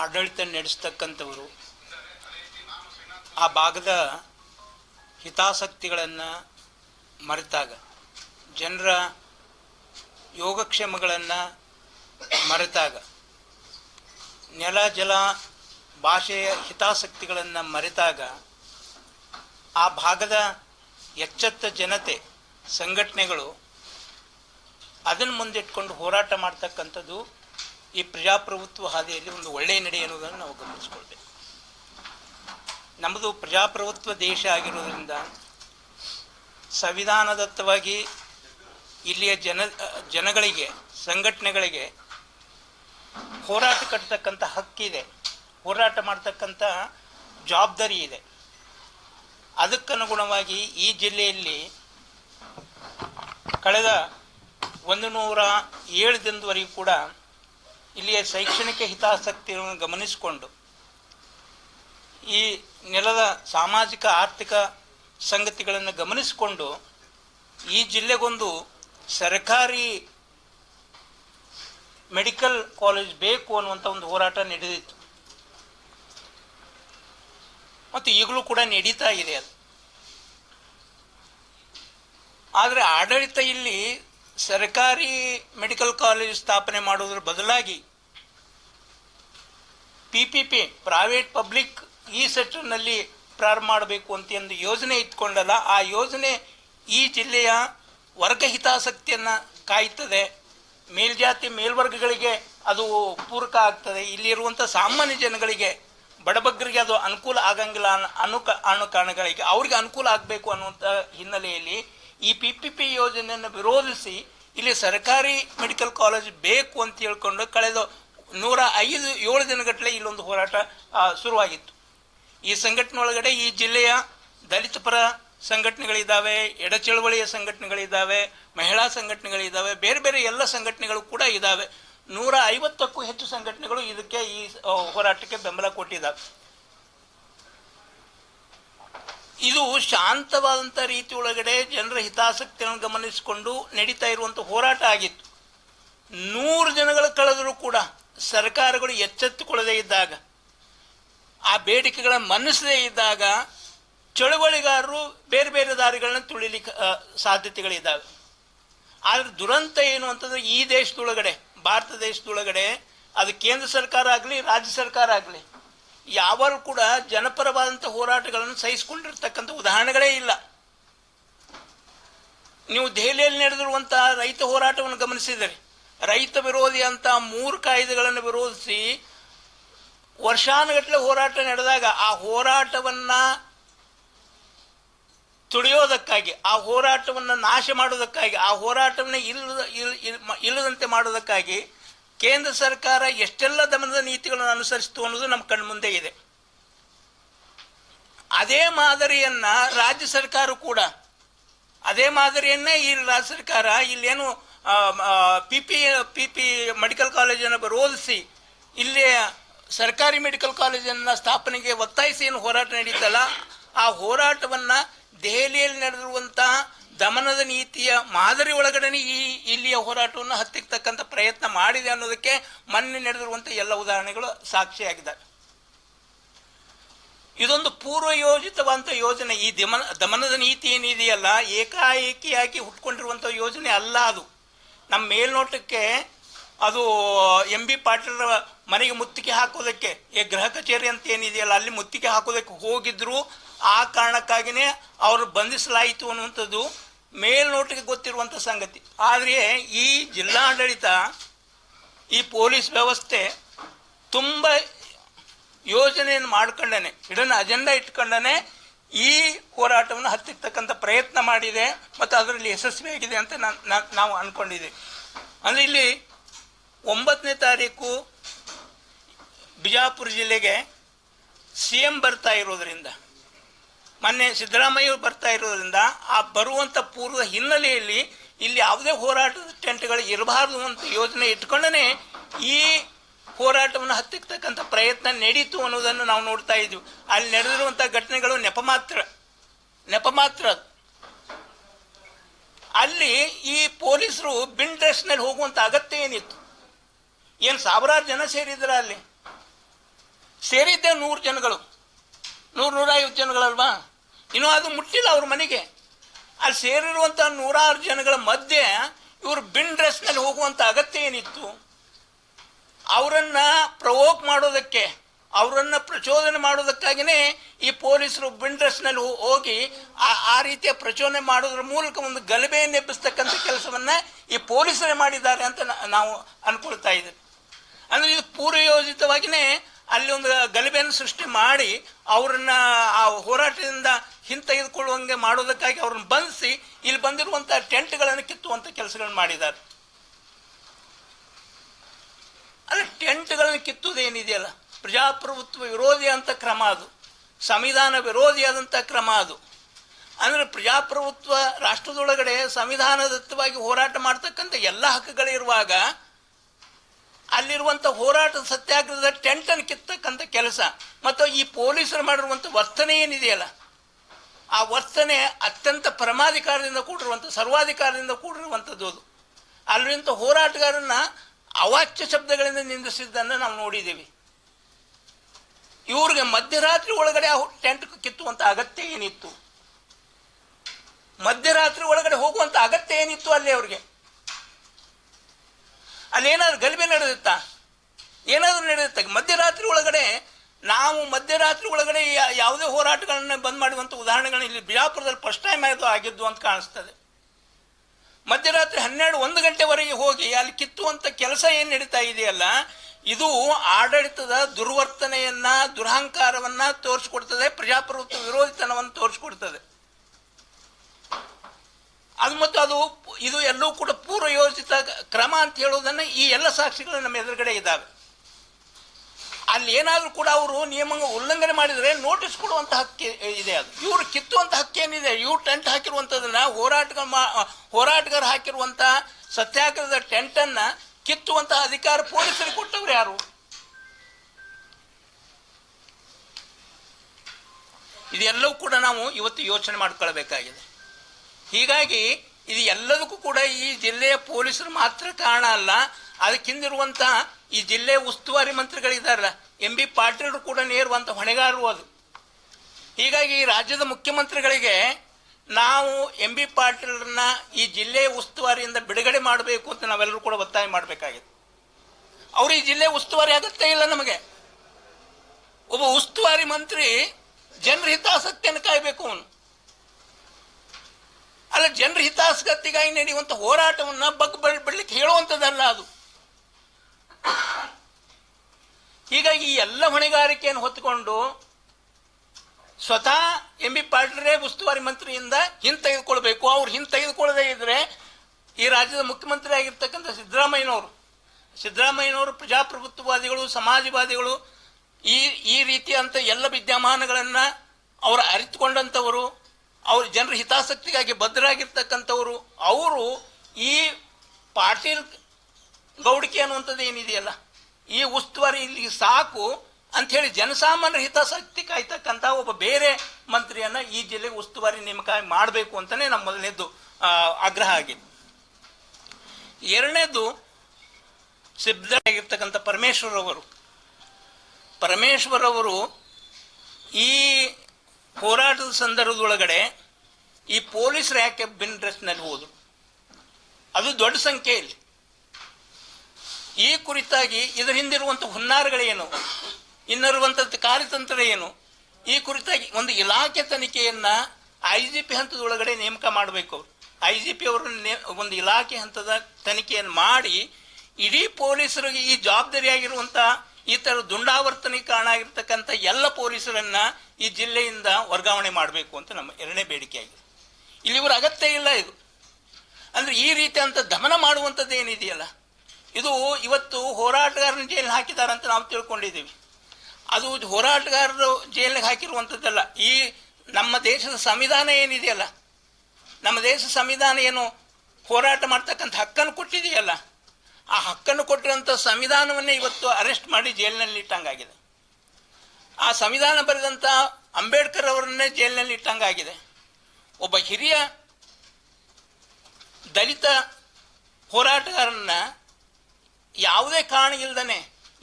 ಆಡಳಿತ ನಡೆಸ್ತಕ್ಕಂಥವರು. ಆ ಭಾಗದ ಹಿತಾಸಕ್ತಿಗಳನ್ನು ಮರೆತಾಗ, ಜನರ ಯೋಗಕ್ಷೇಮಗಳನ್ನು ಮರೆತಾಗ, ನೆಲ, ಜಲ, ಭಾಷೆಯ ಹಿತಾಸಕ್ತಿಗಳನ್ನು ಮರೆತಾಗ, ಆ ಭಾಗದ ಎಚ್ಚೆತ್ತ ಜನತೆ, ಸಂಘಟನೆಗಳು ಅದನ್ನು ಮುಂದಿಟ್ಕೊಂಡು ಹೋರಾಟ ಮಾಡ್ತಕ್ಕಂಥದ್ದು ಈ ಪ್ರಜಾಪ್ರಭುತ್ವ ಹಾದಿಯಲ್ಲಿ ಒಂದು ಒಳ್ಳೆಯ ನಡೆ ಅನ್ನೋದನ್ನು ನಾವು ಗಮನಿಸ್ಕೊಳ್ಬೇಕು. ನಮ್ಮದು ಪ್ರಜಾಪ್ರಭುತ್ವ ದೇಶ ಆಗಿರೋದ್ರಿಂದ ಸಂವಿಧಾನದತ್ತವಾಗಿ ಇಲ್ಲಿಯ ಜನ, ಜನಗಳಿಗೆ, ಸಂಘಟನೆಗಳಿಗೆ ಹೋರಾಟ ಕಟ್ಟತಕ್ಕಂಥ ಹಕ್ಕಿದೆ ಹೋರಾಟ ಮಾಡ್ತಕ್ಕಂಥ ಜವಾಬ್ದಾರಿ ಇದೆ. ಅದಕ್ಕನುಗುಣವಾಗಿ ಈ ಜಿಲ್ಲೆಯಲ್ಲಿ ಕಳೆದ ಒಂದು ನೂರ ಏಳು ದಿನದವರೆಗೂ ಕೂಡ ಇಲ್ಲಿಯ ಶೈಕ್ಷಣಿಕ ಹಿತಾಸಕ್ತಿಯನ್ನು ಗಮನಿಸಿಕೊಂಡು ಈ ನೆಲದ ಸಾಮಾಜಿಕ ಆರ್ಥಿಕ ಸಂಗತಿಗಳನ್ನು ಗಮನಿಸಿಕೊಂಡು ಈ ಜಿಲ್ಲೆಗೊಂದು ಸರ್ಕಾರಿ ಮೆಡಿಕಲ್ ಕಾಲೇಜ್ ಬೇಕು ಅನ್ನುವಂಥ ಒಂದು ಹೋರಾಟ ನಡೆದಿತ್ತು. ಮತ್ತು ಈಗಲೂ ಕೂಡ ನಡೀತಾ ಇದೆ ಅದು. ಆದರೆ ಆಡಳಿತ ಇಲ್ಲಿ ಸರ್ಕಾರಿ ಮೆಡಿಕಲ್ ಕಾಲೇಜ್ ಸ್ಥಾಪನೆ ಮಾಡೋದ್ರ ಬದಲಾಗಿ P P P private public ಈ ಸೆಕ್ಟರ್ನಲ್ಲಿ ಪ್ರಾರಂಭ ಮಾಡಬೇಕು ಅಂತ ಒಂದು ಯೋಜನೆ ಇಟ್ಕೊಂಡಲ್ಲ, ಆ ಯೋಜನೆ ಈ ಜಿಲ್ಲೆಯ ವರ್ಗ ಹಿತಾಸಕ್ತಿಯನ್ನು ಕಾಯ್ತದೆ. ಮೇಲ್ಜಾತಿ ಮೇಲ್ವರ್ಗಗಳಿಗೆ ಅದು ಪೂರಕ ಆಗ್ತದೆ. ಇಲ್ಲಿರುವಂಥ ಸಾಮಾನ್ಯ ಜನಗಳಿಗೆ, ಬಡಬಗ್ಗರಿಗೆ ಅದು ಅನುಕೂಲ ಆಗಂಗಿಲ್ಲ ಅನ್ನೋ ಅನ್ನೋ ಕಾರಣಗಳಿಗೆ. ಅವ್ರಿಗೆ ಅನುಕೂಲ ಆಗಬೇಕು ಅನ್ನುವಂಥ ಹಿನ್ನೆಲೆಯಲ್ಲಿ ಈ ಪಿ ಪಿ ಪಿ ಯೋಜನೆಯನ್ನು ವಿರೋಧಿಸಿ ಇಲ್ಲಿ ಸರ್ಕಾರಿ ಮೆಡಿಕಲ್ ಕಾಲೇಜ್ ಬೇಕು ಅಂತ ಹೇಳ್ಕೊಂಡು ಕಳೆದ ನೂರ ಐದು ಏಳು ದಿನಗಟ್ಟಲೆ ಇಲ್ಲೊಂದು ಹೋರಾಟ ಶುರುವಾಗಿತ್ತು. ಈ ಸಂಘಟನೆ ಒಳಗಡೆ ಈ ಜಿಲ್ಲೆಯ ದಲಿತ ಪರ ಸಂಘಟನೆಗಳಿದ್ದಾವೆ ಎಡ ಚಳವಳಿಯ ಸಂಘಟನೆಗಳಿದ್ದಾವೆ, ಮಹಿಳಾ ಸಂಘಟನೆಗಳಿದ್ದಾವೆ, ಬೇರೆ ಬೇರೆ ಎಲ್ಲ ಸಂಘಟನೆಗಳು ಕೂಡ ಇದ್ದಾವೆ. ನೂರ ಐವತ್ತಕ್ಕೂ ಹೆಚ್ಚು ಸಂಘಟನೆಗಳು ಇದಕ್ಕೆ ಈ ಹೋರಾಟಕ್ಕೆ ಬೆಂಬಲ ಕೊಟ್ಟಿದ್ದಾವೆ. ಇದು ಶಾಂತವಾದಂಥ ರೀತಿ ಒಳಗಡೆ ಜನರ ಹಿತಾಸಕ್ತಿಯನ್ನು ಗಮನಿಸಿಕೊಂಡು ನಡೀತಾ ಇರುವಂಥ ಹೋರಾಟ ಆಗಿತ್ತು. ನೂರು ಜನಗಳು ಕಳೆದರೂ ಕೂಡ ಸರ್ಕಾರಗಳು ಎಚ್ಚೆತ್ತುಕೊಳ್ಳದೇ ಇದ್ದಾಗ, ಆ ಬೇಡಿಕೆಗಳ ಮನ್ನಿಸದೇ ಇದ್ದಾಗ ಚಳುವಳಿಗಾರರು ಬೇರೆ ಬೇರೆ ದಾರಿಗಳನ್ನ ತುಳಿಲಿಕ್ಕೆ ಸಾಧ್ಯತೆಗಳಿದ್ದಾವೆ. ಆದರೆ ದುರಂತ ಏನು ಅಂತಂದ್ರೆ ಈ ದೇಶದೊಳಗಡೆ, ಭಾರತ ದೇಶದೊಳಗಡೆ, ಅದು ಕೇಂದ್ರ ಸರ್ಕಾರ ಆಗಲಿ, ರಾಜ್ಯ ಸರ್ಕಾರ ಆಗಲಿ ಯಾವಾಗಲೂ ಕೂಡ ಜನಪರವಾದಂಥ ಹೋರಾಟಗಳನ್ನು ಸಹಿಸಿಕೊಂಡಿರ್ತಕ್ಕಂಥ ಉದಾಹರಣೆಗಳೇ ಇಲ್ಲ. ನೀವು ದೆಹಲಿಯಲ್ಲಿ ನಡೆದಿರುವಂಥ ರೈತ ಹೋರಾಟವನ್ನು ಗಮನಿಸಿದರೆ, ರೈತ ವಿರೋಧಿ ಅಂತ ಮೂರು ಕಾಯ್ದೆಗಳನ್ನು ವಿರೋಧಿಸಿ ವರ್ಷಾನುಗಟ್ಟಲೆ ಹೋರಾಟ ನಡೆದಾಗ ಆ ಹೋರಾಟವನ್ನ ತುಳಿಯೋದಕ್ಕಾಗಿ ಆ ಹೋರಾಟವನ್ನು ನಾಶ ಮಾಡೋದಕ್ಕಾಗಿ, ಆ ಹೋರಾಟವನ್ನು ಇಲ್ಲದ ಇಲ್ಲದಂತೆ ಮಾಡೋದಕ್ಕಾಗಿ ಕೇಂದ್ರ ಸರ್ಕಾರ ಎಷ್ಟೆಲ್ಲ ದಮನದ ನೀತಿಗಳನ್ನು ಅನುಸರಿಸಿತು ಅನ್ನೋದು ನಮ್ಮ ಕಣ್ಮುಂದೆ ಮುಂದೆ ಇದೆ. ಅದೇ ಮಾದರಿಯನ್ನ ರಾಜ್ಯ ಸರ್ಕಾರ ಕೂಡ, ಅದೇ ಮಾದರಿಯನ್ನೇ ಈ ರಾಜ್ಯ ಸರ್ಕಾರ ಇಲ್ಲೇನು P P P P medical ಕಾಲೇಜನ್ನು ವಿರೋಧಿಸಿ ಇಲ್ಲಿ ಸರ್ಕಾರಿ ಮೆಡಿಕಲ್ ಕಾಲೇಜನ್ನು ಸ್ಥಾಪನೆಗೆ ಒತ್ತಾಯಿಸಿ ಏನು ಹೋರಾಟ ನಡೀತಲ್ಲ, ಆ ಹೋರಾಟವನ್ನು ದೆಹಲಿಯಲ್ಲಿ ನಡೆದಿರುವಂತಹ ದಮನದ ನೀತಿಯ ಮಾದರಿ ಒಳಗಡೆ ಈ ಇಲ್ಲಿಯ ಹೋರಾಟವನ್ನು ಹತ್ತಿಕ್ಕತಕ್ಕಂಥ ಪ್ರಯತ್ನ ಮಾಡಿದೆ ಅನ್ನೋದಕ್ಕೆ ಮೊನ್ನೆ ನಡೆದಿರುವಂಥ ಎಲ್ಲ ಉದಾಹರಣೆಗಳು ಸಾಕ್ಷಿಯಾಗಿದ್ದಾವೆ. ಇದೊಂದು ಪೂರ್ವ ಯೋಜಿತವಾದಂಥ ಯೋಜನೆ. ಈ ದಮನ, ದಮನದ ನೀತಿ ಏನಿದೆಯಲ್ಲ, ಏಕಾಏಕಿಯಾಗಿ ಹುಟ್ಕೊಂಡಿರುವಂಥ ಯೋಜನೆ ಅಲ್ಲ ಅದು. ನಮ್ಮ ಮೇಲ್ನೋಟಕ್ಕೆ ಅದು ಎಂ ಬಿ ಪಾಟೀಲ್ರ ಮನೆಗೆ ಮುತ್ತಿಗೆ ಹಾಕೋದಕ್ಕೆ ಈ ಗೃಹ ಕಚೇರಿ ಅಂತ ಏನಿದೆಯಲ್ಲ, ಅಲ್ಲಿ ಮುತ್ತಿಗೆ ಹಾಕೋದಕ್ಕೆ ಹೋಗಿದ್ರು ಆ ಕಾರಣಕ್ಕಾಗಿಯೇ ಅವರು ಬಂಧಿಸಲಾಯಿತು ಅನ್ನುವಂಥದ್ದು ಮೇಲ್ನೋಟಕ್ಕೆ ಗೊತ್ತಿರುವಂಥ ಸಂಗತಿ. ಆದರೆ ಈ ಜಿಲ್ಲಾಡಳಿತ, ಈ ಪೊಲೀಸ್ ವ್ಯವಸ್ಥೆ ತುಂಬ ಯೋಜನೆಯನ್ನು ಮಾಡ್ಕೊಂಡನೆ, ಇದನ್ನು ಅಜೆಂಡಾ ಇಟ್ಕೊಂಡೇ ಈ ಹೋರಾಟವನ್ನು ಹತ್ತಿರ್ತಕ್ಕಂಥ ಪ್ರಯತ್ನ ಮಾಡಿದೆ ಮತ್ತು ಅದರಲ್ಲಿ ಯಶಸ್ವಿಯಾಗಿದೆ ಅಂತ ನಾನು ನಾನ್- ನಾವು ಅಂದ್ಕೊಂಡಿದ್ದೀವಿ ಅಂದರೆ ಇಲ್ಲಿ ಒಂಬತ್ತನೇ ತಾರೀಕು ಬಿಜಾಪುರ ಜಿಲ್ಲೆಗೆ ಸಿ ಎಂ ಬರ್ತಾ ಇರೋದ್ರಿಂದ ಮೊನ್ನೆ ಸಿದ್ದರಾಮಯ್ಯ ಬರ್ತಾ ಇರೋದ್ರಿಂದ ಆ ಬರುವಂಥ ಪೂರ್ವ ಹಿನ್ನೆಲೆಯಲ್ಲಿ ಇಲ್ಲಿ ಯಾವುದೇ ಹೋರಾಟದ ಟೆಂಟ್ಗಳು ಇರಬಾರ್ದು ಅಂತ ಯೋಜನೆ ಇಟ್ಕೊಂಡೇ ಈ ಹೋರಾಟವನ್ನು ಹತ್ತಿಕ್ತಕ್ಕಂಥ ಪ್ರಯತ್ನ ನಡೀತು ಅನ್ನೋದನ್ನು ನಾವು ನೋಡ್ತಾ ಇದ್ವಿ ಅಲ್ಲಿ ನಡೆದಿರುವಂಥ ಘಟನೆಗಳು ನೆಪ ಮಾತ್ರ ನೆಪ ಮಾತ್ರ ಅಲ್ಲಿ ಈ ಪೊಲೀಸರು ಬಿನ್ ಡ್ರೆಸ್ನಲ್ಲಿ ಹೋಗುವಂಥ ಅಗತ್ಯ ಏನಿತ್ತು? ಏನು ಸಾವಿರಾರು ಜನ ಸೇರಿದ್ರ ಅಲ್ಲಿ? ಸೇರಿದ್ದೆ ನೂರು ಜನಗಳು. ನೂರು ನೂರೈವತ್ತು ಜನಗಳಲ್ವಾ? ಇನ್ನೂ ಅದು ಮುಟ್ಟಿಲ್ಲ ಅವ್ರ ಮನೆಗೆ. ಅಲ್ಲಿ ಸೇರಿರುವಂಥ ನೂರಾರು ಜನಗಳ ಮಧ್ಯೆ ಇವರು ಬಿನ್ ಡ್ರೆಸ್ನಲ್ಲಿ ಹೋಗುವಂಥ ಅಗತ್ಯ ಏನಿತ್ತು? ಅವರನ್ನ ಪ್ರವೋಕ್ ಮಾಡೋದಕ್ಕೆ, ಅವರನ್ನು ಪ್ರಚೋದನೆ ಮಾಡೋದಕ್ಕಾಗಿಯೇ ಈ ಪೊಲೀಸರು ಬಿನ್ ಡ್ರೆಸ್ನಲ್ಲಿ ಹೋಗಿ ಆ ರೀತಿಯ ಪ್ರಚೋದನೆ ಮಾಡೋದ್ರ ಮೂಲಕ ಒಂದು ಗಲಭೆಯನ್ನು ಎಬ್ಬಿಸ್ತಕ್ಕಂಥ ಕೆಲಸವನ್ನ ಈ ಪೊಲೀಸರೇ ಮಾಡಿದ್ದಾರೆ ಅಂತ ನಾವು ಅನ್ಕೊಳ್ತಾ ಇದ್ದೇವೆ. ಅಂದ್ರೆ ಇದು ಪೂರ್ವಯೋಜಿತವಾಗಿಯೇ ಅಲ್ಲಿ ಒಂದು ಗಲಭೆಯನ್ನು ಸೃಷ್ಟಿ ಮಾಡಿ ಅವ್ರನ್ನ ಆ ಹೋರಾಟದಿಂದ ಹಿಂತೆಗೆದುಕೊಳ್ಳುವಂಗೆ ಮಾಡೋದಕ್ಕಾಗಿ ಅವ್ರನ್ನ ಬಂಧಿಸಿ, ಇಲ್ಲಿ ಬಂದಿರುವಂಥ ಟೆಂಟ್ಗಳನ್ನು ಕಿತ್ತುವಂತ ಕೆಲಸಗಳನ್ನು ಮಾಡಿದ್ದಾರೆ. ಅಲ್ಲ, ಟೆಂಟ್ಗಳನ್ನು ಕಿತ್ತುವುದೇನಿದೆಯಲ್ಲ? ಪ್ರಜಾಪ್ರಭುತ್ವ ವಿರೋಧಿ ಅಂತ ಕ್ರಮ ಅದು. ಸಂವಿಧಾನ ವಿರೋಧಿ ವಿರೋಧಿಯಾದಂಥ ಕ್ರಮ ಅದು. ಅಂದರೆ ಪ್ರಜಾಪ್ರಭುತ್ವ ರಾಷ್ಟ್ರದೊಳಗಡೆ ಸಂವಿಧಾನದತ್ತವಾಗಿ ಹೋರಾಟ ಮಾಡ್ತಕ್ಕಂಥ ಎಲ್ಲ ಹಕ್ಕುಗಳಿರುವಾಗ ಅಲ್ಲಿರುವಂಥ ಹೋರಾಟದ ಸತ್ಯಾಗ್ರಹದ ಟೆಂಟನ್ನು ಕಿತ್ತಕ್ಕಂಥ ಕೆಲಸ. ಮತ್ತು ಈ ಪೊಲೀಸರು ಮಾಡಿರುವಂಥ ವರ್ತನೆ ಏನಿದೆಯಲ್ಲ, ಆ ವರ್ತನೆ ಅತ್ಯಂತ ಪರಮಾಧಿಕಾರದಿಂದ ಕೂಡಿರುವಂಥ ಸರ್ವಾಧಿಕಾರದಿಂದ ಕೂಡಿರುವಂಥದ್ದು ಅದು. ಅಲ್ಲಿಂತ ಹೋರಾಟಗಾರನ್ನ ಅವಾಚ್ಯ ಶಬ್ದಗಳಿಂದ ನಿಂದಿಸಿದ್ದನ್ನು ನಾವು ನೋಡಿದ್ದೀವಿ. ಇವ್ರಿಗೆ ಮಧ್ಯರಾತ್ರಿ ಒಳಗಡೆ ಆ ಟೆಂಟ್ ಕಿತ್ತುವಂಥ ಅಗತ್ಯ ಏನಿತ್ತು? ಮಧ್ಯರಾತ್ರಿ ಒಳಗಡೆ ಹೋಗುವಂಥ ಅಗತ್ಯ ಏನಿತ್ತು ಅಲ್ಲಿ ಅವ್ರಿಗೆ? ಅಲ್ಲಿ ಏನಾದ್ರು ಗಲಭೆ ನಡೆದಿತ್ತಾ ಏನಾದರೂ ನಡೆಯುತ್ತೆ? ಮಧ್ಯರಾತ್ರಿ ಒಳಗಡೆ, ನಾವು ಮಧ್ಯರಾತ್ರಿ ಒಳಗಡೆ ಯಾವುದೇ ಹೋರಾಟಗಳನ್ನ ಬಂದ್ ಮಾಡುವಂಥ ಉದಾಹರಣೆಗಳನ್ನ ಇಲ್ಲಿ ಬಿಜಾಪುರದಲ್ಲಿ ಫಸ್ಟ್ ಟೈಮ್ ಆಯ್ತು ಆಗಿದ್ದು ಅಂತ ಕಾಣಿಸ್ತದೆ. ಮಧ್ಯರಾತ್ರಿ ಹನ್ನೆರಡು ಒಂದು ಗಂಟೆವರೆಗೆ ಹೋಗಿ ಅಲ್ಲಿ ಕಿತ್ತುವಂಥ ಕೆಲಸ ಏನು ನಡೀತಾ ಇದೆಯಲ್ಲ, ಇದು ಆಡಳಿತದ ದುರ್ವರ್ತನೆಯನ್ನ, ದುರಹಂಕಾರವನ್ನ ತೋರಿಸ್ಕೊಡ್ತದೆ, ಪ್ರಜಾಪ್ರಭುತ್ವ ವಿರೋಧಿತನವನ್ನು ತೋರಿಸ್ಕೊಡ್ತದೆ. ಅದು ಮತ್ತು ಅದು ಇದು ಎಲ್ಲವೂ ಕೂಡ ಪೂರ್ವ ಯೋಜಿತ ಕ್ರಮ ಅಂತ ಹೇಳೋದನ್ನು ಈ ಎಲ್ಲ ಸಾಕ್ಷಿಗಳು ನಮ್ಮ ಎದುರುಗಡೆ ಇದ್ದಾವೆ. ಅಲ್ಲಿ ಏನಾದರೂ ಕೂಡ ಅವರು ನಿಯಮ ಉಲ್ಲಂಘನೆ ಮಾಡಿದರೆ ನೋಟಿಸ್ ಕೊಡುವಂಥ ಹಕ್ಕಿ ಇದೆ ಅದು. ಇವರು ಕಿತ್ತುವಂತ ಹಕ್ಕೇನಿದೆ. ಇವ್ರು ಟೆಂಟ್ ಹಾಕಿರುವಂಥದ್ದನ್ನು, ಹೋರಾಟಗಾರ ಮಾ, ಹೋರಾಟಗಾರ ಹಾಕಿರುವಂಥ ಸತ್ಯಾಗ್ರಹದ ಟೆಂಟನ್ನು ಕಿತ್ತುವಂತಹ ಅಧಿಕಾರ ಪೊಲೀಸರಿಗೆ ಕೊಟ್ಟವ್ರು ಯಾರು? ಇದೆಲ್ಲವೂ ಕೂಡ ನಾವು ಇವತ್ತು ಯೋಚನೆ ಮಾಡ್ಕೊಳ್ಬೇಕಾಗಿದೆ. ಹೀಗಾಗಿ ಇದು ಎಲ್ಲದಕ್ಕೂ ಕೂಡ ಈ ಜಿಲ್ಲೆಯ ಪೊಲೀಸರು ಮಾತ್ರ ಕಾರಣ ಅಲ್ಲ. ಅದಕ್ಕಿಂದಿರುವಂಥ ಈ ಜಿಲ್ಲೆಯ ಉಸ್ತುವಾರಿ ಮಂತ್ರಿಗಳಿದ್ದಾರಲ್ಲ, ಎಂ ಬಿ ಪಾಟೀಲ್ ಕೂಡ ನೇರುವಂಥ ಹೊಣೆಗಾರರು ಅದು. ಹೀಗಾಗಿ ಈ ರಾಜ್ಯದ ಮುಖ್ಯಮಂತ್ರಿಗಳಿಗೆ ನಾವು ಎಂ ಬಿ ಪಾಟೀಲ್ರನ್ನ ಈ ಜಿಲ್ಲೆಯ ಉಸ್ತುವಾರಿಯಿಂದ ಬಿಡುಗಡೆ ಮಾಡಬೇಕು ಅಂತ ನಾವೆಲ್ಲರೂ ಕೂಡ ಒತ್ತಾಯ ಮಾಡಬೇಕಾಗಿದೆ. ಅವರು ಈ ಜಿಲ್ಲೆ ಉಸ್ತುವಾರಿ ಆಗತ್ತೇ ಇಲ್ಲ ನಮಗೆ. ಒಬ್ಬ ಉಸ್ತುವಾರಿ ಮಂತ್ರಿ ಜನರ ಹಿತಾಸಕ್ತಿಯನ್ನು ಕಾಯಬೇಕು ಅವನು. ಅಲ್ಲ ಜನರ ಹಿತಾಸಕ್ತಿಗಾಗಿ ನಡೆಯುವಂಥ ಹೋರಾಟವನ್ನು ಬಗ್ ಬಿಡ್ಲಿಕ್ಕೆ ಹೇಳುವಂಥದ್ದಲ್ಲ ಅದು. ಹೀಗಾಗಿ ಈ ಎಲ್ಲ ಹೊಣೆಗಾರಿಕೆಯನ್ನು ಹೊತ್ತುಕೊಂಡು ಸ್ವತಃ ಎಂ ಬಿ ಪಾಟೀಲ್ರೇ ಉಸ್ತುವಾರಿ ಮಂತ್ರಿಯಿಂದ ಹಿಂತೆಗೆದುಕೊಳ್ಬೇಕು ಅವ್ರು ಹಿಂತೆಗೆದುಕೊಳ್ಳದೇ ಇದ್ರೆ ಈ ರಾಜ್ಯದ ಮುಖ್ಯಮಂತ್ರಿ ಆಗಿರ್ತಕ್ಕಂಥ ಸಿದ್ದರಾಮಯ್ಯನವರು ಸಿದ್ದರಾಮಯ್ಯನವರು ಪ್ರಜಾಪ್ರಭುತ್ವವಾದಿಗಳು, ಸಮಾಜವಾದಿಗಳು ಈ ಈ ರೀತಿಯಂಥ ಎಲ್ಲ ವಿದ್ಯಮಾನಗಳನ್ನು ಅವರು ಅರಿತುಕೊಂಡಂಥವರು ಅವ್ರ ಜನರ ಹಿತಾಸಕ್ತಿಗಾಗಿ ಬದ್ಧರಾಗಿರ್ತಕ್ಕಂಥವರು ಅವರು ಈ ಪಾಟೀಲ್ ಗೌಡಿಕೆ ಅನ್ನುವಂಥದ್ದು ಏನಿದೆಯಲ್ಲ, ಈ ಉಸ್ತುವಾರಿ ಇಲ್ಲಿ ಸಾಕು ಅಂಥೇಳಿ ಜನಸಾಮಾನ್ಯರ ಹಿತಾಸಕ್ತಿ ಕಾಯ್ತಕ್ಕಂಥ ಒಬ್ಬ ಬೇರೆ ಮಂತ್ರಿಯನ್ನ ಈ ಜಿಲ್ಲೆಗೆ ಉಸ್ತುವಾರಿ ನೇಮಕ ಮಾಡಬೇಕು ಅಂತಲೇ ನಮ್ಮ ಮೊದಲನೇದು ಆಗ್ರಹ ಆಗಿದೆ ಎರಡನೇದು ಸಿದ್ಧರಾಗಿರ್ತಕ್ಕಂಥ ಪರಮೇಶ್ವರವರು ಪರಮೇಶ್ವರ್ ಅವರು ಈ ಹೋರಾಟದ ಸಂದರ್ಭದೊಳಗಡೆ ಈ ಪೊಲೀಸರು ಯಾಕೆ ಬಿನ್ ಡ್ರೆಸ್ನಲ್ಲಿ ಹೋದರು? ಅದು ದೊಡ್ಡ ಸಂಖ್ಯೆ ಇಲ್ಲಿ. ಈ ಕುರಿತಾಗಿ ಇದರ ಹಿಂದಿರುವಂಥ ಹುನ್ನಾರಗಳೇನು ಇನ್ನಿರುವಂಥದ್ದು ಕಾರ್ಯತಂತ್ರ ಏನು? ಈ ಕುರಿತಾಗಿ ಒಂದು ಇಲಾಖೆ ತನಿಖೆಯನ್ನು ಐ ಜಿ ಪಿ ಹಂತದೊಳಗಡೆ ನೇಮಕ ಮಾಡಬೇಕು ಅವರು. ಐ ಜಿ ಪಿ ಅವರು ಒಂದು ಇಲಾಖೆ ಹಂತದ ತನಿಖೆಯನ್ನು ಮಾಡಿ ಇಡೀ ಪೊಲೀಸರಿಗೆ ಈ ಜವಾಬ್ದಾರಿಯಾಗಿರುವಂಥ ಈ ಥರ ದುಂಡಾವರ್ತನೆ ಕಾರಣ ಆಗಿರ್ತಕ್ಕಂಥ ಎಲ್ಲ ಪೊಲೀಸರನ್ನ ಈ ಜಿಲ್ಲೆಯಿಂದ ವರ್ಗಾವಣೆ ಮಾಡಬೇಕು ಅಂತ ನಮ್ಮ ಎರಡನೇ ಬೇಡಿಕೆ ಆಗಿದೆ. ಇಲ್ಲಿ ಇವರ ಅಗತ್ಯ ಇಲ್ಲ ಇದು. ಅಂದ್ರೆ ಈ ರೀತಿ ಅಂತ ದಮನ ಮಾಡುವಂಥದ್ದು ಏನಿದೆಯಲ್ಲ? ಇದು ಇವತ್ತು ಹೋರಾಟಗಾರನ ಜೈಲಿಗೆ ಹಾಕಿದ್ದಾರೆ ಅಂತ ನಾವು ತಿಳ್ಕೊಂಡಿದ್ದೀವಿ. ಅದು ಹೋರಾಟಗಾರರು ಜೈಲಿಗೆ ಹಾಕಿರುವಂಥದ್ದಲ್ಲ. ಈ ನಮ್ಮ ದೇಶದ ಸಂವಿಧಾನ ಏನಿದೆಯಲ್ಲ? ನಮ್ಮ ದೇಶ ಸಂವಿಧಾನ ಏನು ಹೋರಾಟ ಮಾಡ್ತಕ್ಕಂಥ ಹಕ್ಕನ್ನು ಕೊಟ್ಟಿದೆಯಲ್ಲ? ಆ ಹಕ್ಕನ್ನು ಕೊಟ್ಟಿರುವಂಥ ಸಂವಿಧಾನವನ್ನೇ ಇವತ್ತು ಅರೆಸ್ಟ್ ಮಾಡಿ ಜೈಲಿನಲ್ಲಿ ಇಟ್ಟಂಗಾಗಿದೆ. ಆ ಸಂವಿಧಾನ ಬರೆದಂಥ ಅಂಬೇಡ್ಕರ್ ಅವರನ್ನೇ ಜೈಲಿನಲ್ಲಿ ಇಟ್ಟಂಗಾಗಿದೆ. ಒಬ್ಬ ಹಿರಿಯ ದಲಿತ ಹೋರಾಟಗಾರನ್ನ ಯಾವುದೇ ಕಾರಣ ಇಲ್ದನೆ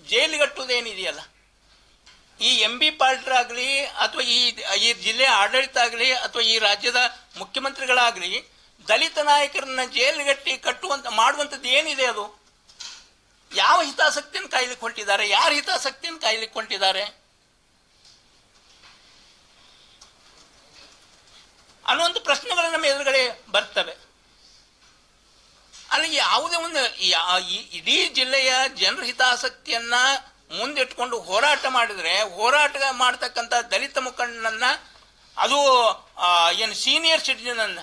ಜೈಲಿಗಟ್ಟುವುದೇನಿದೆಯಲ್ಲ ಈ ಎಂ ಬಿ ಪಾಲ್ಟರ್ ಆಗಲಿ ಅಥವಾ ಈ ಈ ಜಿಲ್ಲೆ ಆಡಳಿತ ಆಗಲಿ ಅಥವಾ ಈ ರಾಜ್ಯದ ಮುಖ್ಯಮಂತ್ರಿಗಳಾಗಲಿ ದಲಿತ ನಾಯಕರನ್ನ ಜೈಲಿಗಟ್ಟಿ ಕಟ್ಟುವಂತ ಮಾಡುವಂಥದ್ದು ಏನಿದೆ ಅದು? ಯಾವ ಹಿತಾಸಕ್ತಿಯನ್ನು ಕಾಯ್ಲಿಕ್ಕೆ ಹೊಂಟಿದ್ದಾರೆ ಯಾರ ಹಿತಾಸಕ್ತಿಯನ್ನು ಕಾಯ್ಲಿಕ್ಕೆ ಹೊಂಟಿದ್ದಾರೆ ಅನ್ನುವಂಥ ಪ್ರಶ್ನೆಗಳು ನಮ್ಮ ಎದುರುಗಡೆ ಬರ್ತವೆ. ಅಲ್ಲಿ ಯಾವುದೇ ಒಂದು ಇಡೀ ಜಿಲ್ಲೆಯ ಜನರ ಹಿತಾಸಕ್ತಿಯನ್ನ ಮುಂದಿಟ್ಕೊಂಡು ಹೋರಾಟ ಮಾಡಿದ್ರೆ, ಹೋರಾಟ ಮಾಡ್ತಕ್ಕಂಥ ದಲಿತ ಮುಖಂಡನನ್ನ, ಅದು ಏನು ಸೀನಿಯರ್ ಸಿಟಿಜನ್ ಅನ್ನ,